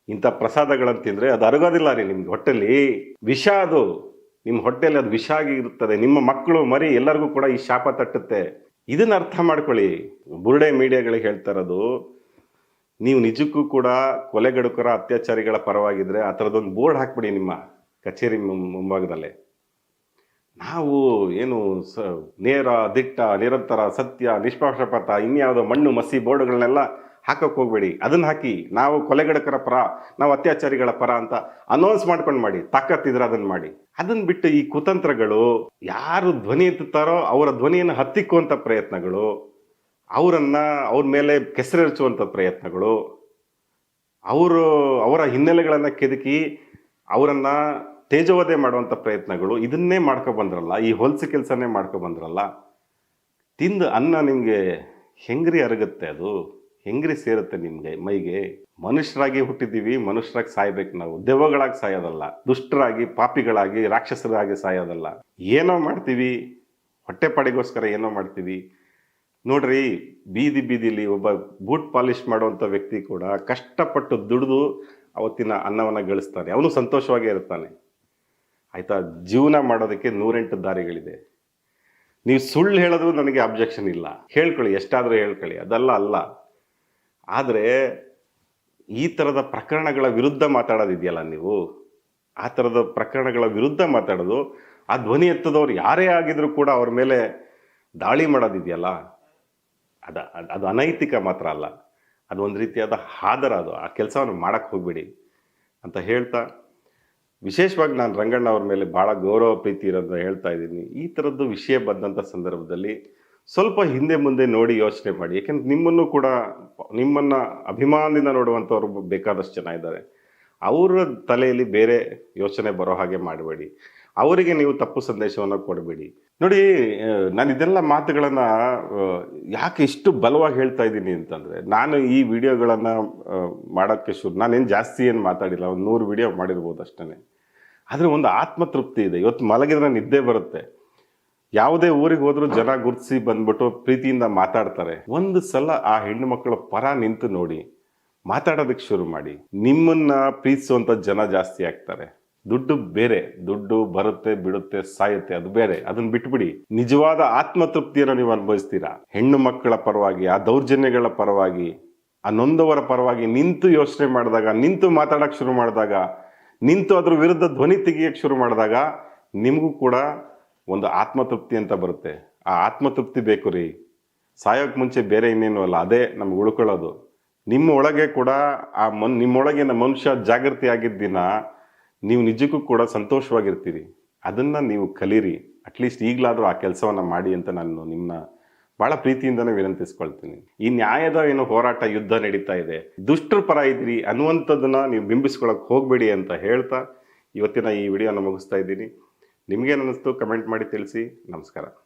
ಇಂಥ ಪ್ರಸಾದಗಳನ್ನು ತಿಂದರೆ ಅದು ಅರಗೋದಿಲ್ಲ ರೀ ನಿಮ್ಗೆ ಹೊಟ್ಟೆಲಿ ವಿಷ ಅದು. ನಿಮ್ಮ ಹೊಟ್ಟೆಯಲ್ಲಿ ಅದು ವಿಷ ಆಗಿ ಇರುತ್ತದೆ. ನಿಮ್ಮ ಮಕ್ಕಳು ಮರಿ ಎಲ್ಲರಿಗೂ ಕೂಡ ಈ ಶಾಪ ತಟ್ಟುತ್ತೆ. ಇದನ್ನ ಅರ್ಥ ಮಾಡ್ಕೊಳ್ಳಿ. ಬುರುಡೆ ಮೀಡಿಯಾಗಳಿಗೆ ಹೇಳ್ತಾ ಇರೋದು, ನೀವು ನಿಜಕ್ಕೂ ಕೂಡ ಕೊಲೆಗಡುಕರ ಅತ್ಯಾಚಾರಿಗಳ ಪರವಾಗಿದ್ದರೆ ಆ ಥರದೊಂದು ಬೋರ್ಡ್ ಹಾಕ್ಬಿಡಿ ನಿಮ್ಮ ಕಚೇರಿ ಮುಂಭಾಗದಲ್ಲಿ. ನಾವು ಏನು ಸ, ನೇರ ದಿಟ್ಟ, ನಿರಂತರ ಸತ್ಯ, ನಿಷ್ಪಕ್ಷಪಾತ, ಇನ್ಯಾವುದೋ ಮಣ್ಣು ಮಸಿ ಬೋರ್ಡ್ಗಳನ್ನೆಲ್ಲ ಹಾಕಕ್ಕೆ ಹೋಗ್ಬೇಡಿ. ಅದನ್ನ ಹಾಕಿ ನಾವು ಕೊಲೆಗಡಕರ ಪರ, ನಾವು ಅತ್ಯಾಚಾರಿಗಳ ಪರ ಅಂತ ಅನೌನ್ಸ್ ಮಾಡ್ಕೊಂಡು ಮಾಡಿ ತಾಕತ್ತಿದ್ರೆ ಅದನ್ನ ಮಾಡಿ. ಅದನ್ನ ಬಿಟ್ಟು ಈ ಕುತಂತ್ರಗಳು ಯಾರು ಧ್ವನಿ ಎತ್ತುತ್ತಾರೋ ಅವರ ಧ್ವನಿಯನ್ನು ಹತ್ತಿಕ್ಕುವಂಥ ಪ್ರಯತ್ನಗಳು, ಅವರನ್ನು ಅವ್ರ ಮೇಲೆ ಕೆಸರೆರಚುವಂಥ ಪ್ರಯತ್ನಗಳು, ಅವರು ಅವರ ಹಿನ್ನೆಲೆಗಳನ್ನು ಕೆದಕಿ ಅವರನ್ನು ತೇಜೋವಧೆ ಮಾಡುವಂಥ ಪ್ರಯತ್ನಗಳು, ಇದನ್ನೇ ಬಂದ್ರಲ್ಲ, ಈ ಹೊಲಸು ಕೆಲಸನೇ ಬಂದ್ರಲ್ಲ, ತಿಂದು ಅನ್ನ ನಿಮಗೆ ಹೆಂಗ್ರಿ ಅರಗುತ್ತೆ ಅದು? ಹೆಂಗ್ರಿ ಸೇರುತ್ತೆ ನಿಮಗೆ? ಮೈಗೆ ಮನುಷ್ಯರಾಗಿ ಹುಟ್ಟಿದ್ದೀವಿ, ಮನುಷ್ಯರಾಗಿ ಸಾಯ್ಬೇಕು ನಾವು. ದೆವ್ವಗಳಾಗಿ ಸಾಯೋದಲ್ಲ. ದುಷ್ಟರಾಗಿ, ಪಾಪಿಗಳಾಗಿ, ರಾಕ್ಷಸರಾಗಿ ಸಾಯೋದಲ್ಲ. ಏನೋ ಮಾಡ್ತೀವಿ. ಹೊಟ್ಟೆಪಾಡಿಗೋಸ್ಕರ ಏನೋ ಮಾಡ್ತೀವಿ. ನೋಡ್ರಿ, ಬೀದಿ ಬೀದಿಲಿ ಒಬ್ಬ ಬೂಟ್ ಪಾಲಿಶ್ ಮಾಡುವಂಥ ವ್ಯಕ್ತಿ ಕೂಡ ಕಷ್ಟಪಟ್ಟು ದುಡಿದು ಅವತ್ತಿನ ಅನ್ನವನ್ನು ಗಳಿಸ್ತಾನೆ ಅವನು ಸಂತೋಷವಾಗೇ ಇರ್ತಾನೆ. ಆಯಿತಾ? ಜೀವನ ಮಾಡೋದಕ್ಕೆ ನೂರೆಂಟು ದಾರಿಗಳಿದೆ. ನೀವು ಸುಳ್ಳು ಹೇಳೋದು ನನಗೆ ಅಬ್ಜೆಕ್ಷನ್ ಇಲ್ಲ. ಹೇಳ್ಕೊಳ್ಳಿ, ಎಷ್ಟಾದರೂ ಹೇಳ್ಕೊಳ್ಳಿ. ಅದೆಲ್ಲ ಅಲ್ಲ. ಆದರೆ ಈ ಥರದ ಪ್ರಕರಣಗಳ ವಿರುದ್ಧ ಮಾತಾಡೋದಿದೆಯಲ್ಲ ನೀವು? ಆ ಥರದ ಪ್ರಕರಣಗಳ ವಿರುದ್ಧ ಮಾತಾಡೋದು, ಆ ಧ್ವನಿ ಎತ್ತದವ್ರು ಯಾರೇ ಆಗಿದ್ರು ಕೂಡ ಅವ್ರ ಮೇಲೆ ದಾಳಿ ಮಾಡೋದಿದೆಯಲ್ಲ? ಅದ, ಅದ್- ಅನೈತಿಕ ಮಾತ್ರ ಅಲ್ಲ. ಅದು ಒಂದು ರೀತಿಯಾದ ಹಾದರ ಅದು. ಆ ಕೆಲಸವನ್ನು ಮಾಡೋಕ್ಕೆ ಹೋಗ್ಬೇಡಿ ಅಂತ ಹೇಳ್ತಾ, ವಿಶೇಷವಾಗಿ ನಾನು ರಂಗಣ್ಣ ಅವ್ರ ಮೇಲೆ ಭಾಳ ಗೌರವ ಪ್ರೀತಿ ಇರೋದನ್ನ ಹೇಳ್ತಾ ಇದ್ದೀನಿ. ಈ ಥರದ್ದು ವಿಷಯ ಬಂದಂಥ ಸಂದರ್ಭದಲ್ಲಿ ಸ್ವಲ್ಪ ಹಿಂದೆ ಮುಂದೆ ನೋಡಿ ಯೋಚನೆ ಮಾಡಿ. ಯಾಕೆಂದ್ರೆ ನಿಮ್ಮನ್ನು ಕೂಡ ನಿಮ್ಮನ್ನು ಅಭಿಮಾನದಿಂದ ನೋಡುವಂಥವ್ರು ಬೇಕಾದಷ್ಟು ಜನ ಇದ್ದಾರೆ. ಅವರ ತಲೆಯಲ್ಲಿ ಬೇರೆ ಯೋಚನೆ ಬರೋ ಹಾಗೆ ಮಾಡಬೇಡಿ. ಅವರಿಗೆ ನೀವು ತಪ್ಪು ಸಂದೇಶವನ್ನು ಕೊಡಬೇಡಿ. ನೋಡಿ ನಾನು ಇದೆಲ್ಲ ಮಾತುಗಳನ್ನ ಯಾಕೆ ಇಷ್ಟು ಬಲವಾಗಿ ಹೇಳ್ತಾ ಇದ್ದೀನಿ ಅಂತಂದ್ರೆ, ನಾನು ಈ ವಿಡಿಯೋಗಳನ್ನ ಮಾಡೋಕ್ಕೆ ಶುರು, ನಾನೇನು ಜಾಸ್ತಿ ಏನು ಮಾತಾಡಿಲ್ಲ, ಒಂದು ನೂರು ವಿಡಿಯೋ ಮಾಡಿರ್ಬೋದು ಅಷ್ಟೇ ಆದರೆ ಒಂದು ಆತ್ಮತೃಪ್ತಿ ಇದೆ. ಇವತ್ತು ಮಲಗಿದ್ರೆ ನಿದ್ದೆ ಬರುತ್ತೆ. ಯಾವುದೇ ಊರಿಗೆ ಹೋದ್ರು ಜನ ಗುರ್ತಿಸಿ ಬಂದ್ಬಿಟ್ಟು ಪ್ರೀತಿಯಿಂದ ಮಾತಾಡ್ತಾರೆ. ಒಂದು ಸಲ ಆ ಹೆಣ್ಣು ಮಕ್ಕಳ ಪರ ನಿಂತು ನೋಡಿ ಮಾತಾಡೋದಕ್ಕೆ ಶುರು ಮಾಡಿ. ನಿಮ್ಮನ್ನ ಪ್ರೀತಿಸುವಂತ ಜನ ಜಾಸ್ತಿ ಆಗ್ತಾರೆ. ದುಡ್ಡು ಬೇರೆ, ದುಡ್ಡು ಬರುತ್ತೆ, ಬಿಡುತ್ತೆ, ಸಾಯುತ್ತೆ, ಅದು ಬೇರೆ. ಅದನ್ನ ಬಿಟ್ಬಿಡಿ. ನಿಜವಾದ ಆತ್ಮತೃಪ್ತಿಯನ್ನು ನೀವು ಅನುಭವಿಸ್ತೀರಾ? ಹೆಣ್ಣು ಮಕ್ಕಳ ಪರವಾಗಿ, ಆ ದೌರ್ಜನ್ಯಗಳ ಪರವಾಗಿ, ಆ ನೊಂದವರ ಪರವಾಗಿ ನಿಂತು ಯೋಚನೆ ಮಾಡಿದಾಗ, ನಿಂತು ಮಾತಾಡಕ್ ಶುರು ಮಾಡಿದಾಗ, ನಿಂತು ಅದ್ರ ವಿರುದ್ಧ ಧ್ವನಿ ತೆಗಿಯಕ್ಕೆ ಶುರು ಮಾಡಿದಾಗ, ನಿಮಗೂ ಕೂಡ ಒಂದು ಆತ್ಮತೃಪ್ತಿ ಅಂತ ಬರುತ್ತೆ. ಆ ಆತ್ಮತೃಪ್ತಿ ಬೇಕು ರೀ. ಸಾಯೋಕ್ ಮುಂಚೆ ಬೇರೆ ಇನ್ನೇನು ಅಲ್ಲ, ಅದೇ ನಮ್ಗೆ ಉಳ್ಕೊಳ್ಳೋದು. ನಿಮ್ಮ ಒಳಗೆ ಕೂಡ ಆ ಮನ್, ನಿಮ್ಮೊಳಗಿನ ಮನುಷ್ಯ ಜಾಗೃತಿ ಆಗಿದ್ದ ದಿನ ನೀವು ನಿಜಕ್ಕೂ ಕೂಡ ಸಂತೋಷವಾಗಿರ್ತೀರಿ. ಅದನ್ನು ನೀವು ಕಲೀರಿ. ಅಟ್ಲೀಸ್ಟ್ ಈಗಲಾದರೂ ಆ ಕೆಲಸವನ್ನು ಮಾಡಿ ಅಂತ ನಾನು ನಿಮ್ಮನ್ನ ಭಾಳ ಪ್ರೀತಿಯಿಂದನೇ ವಿನಂತಿಸ್ಕೊಳ್ತೀನಿ. ಈ ನ್ಯಾಯದ ಏನು ಹೋರಾಟ, ಯುದ್ಧ ನಡೀತಾ ಇದೆ. ದುಷ್ಟರ ಪರ ಇದ್ದೀರಿ ಅನ್ನುವಂಥದ್ದನ್ನು ನೀವು ಬಿಂಬಿಸ್ಕೊಳಕ್ಕೆ ಹೋಗಬೇಡಿ ಅಂತ ಹೇಳ್ತಾ ಇವತ್ತಿನ ಈ ವಿಡಿಯೋನ ಮುಗಿಸ್ತಾ ಇದ್ದೀನಿ. ನಿಮ್ಗೇನು ಅನ್ನಿಸ್ತು ಕಮೆಂಟ್ ಮಾಡಿ ತಿಳಿಸಿ. ನಮಸ್ಕಾರ.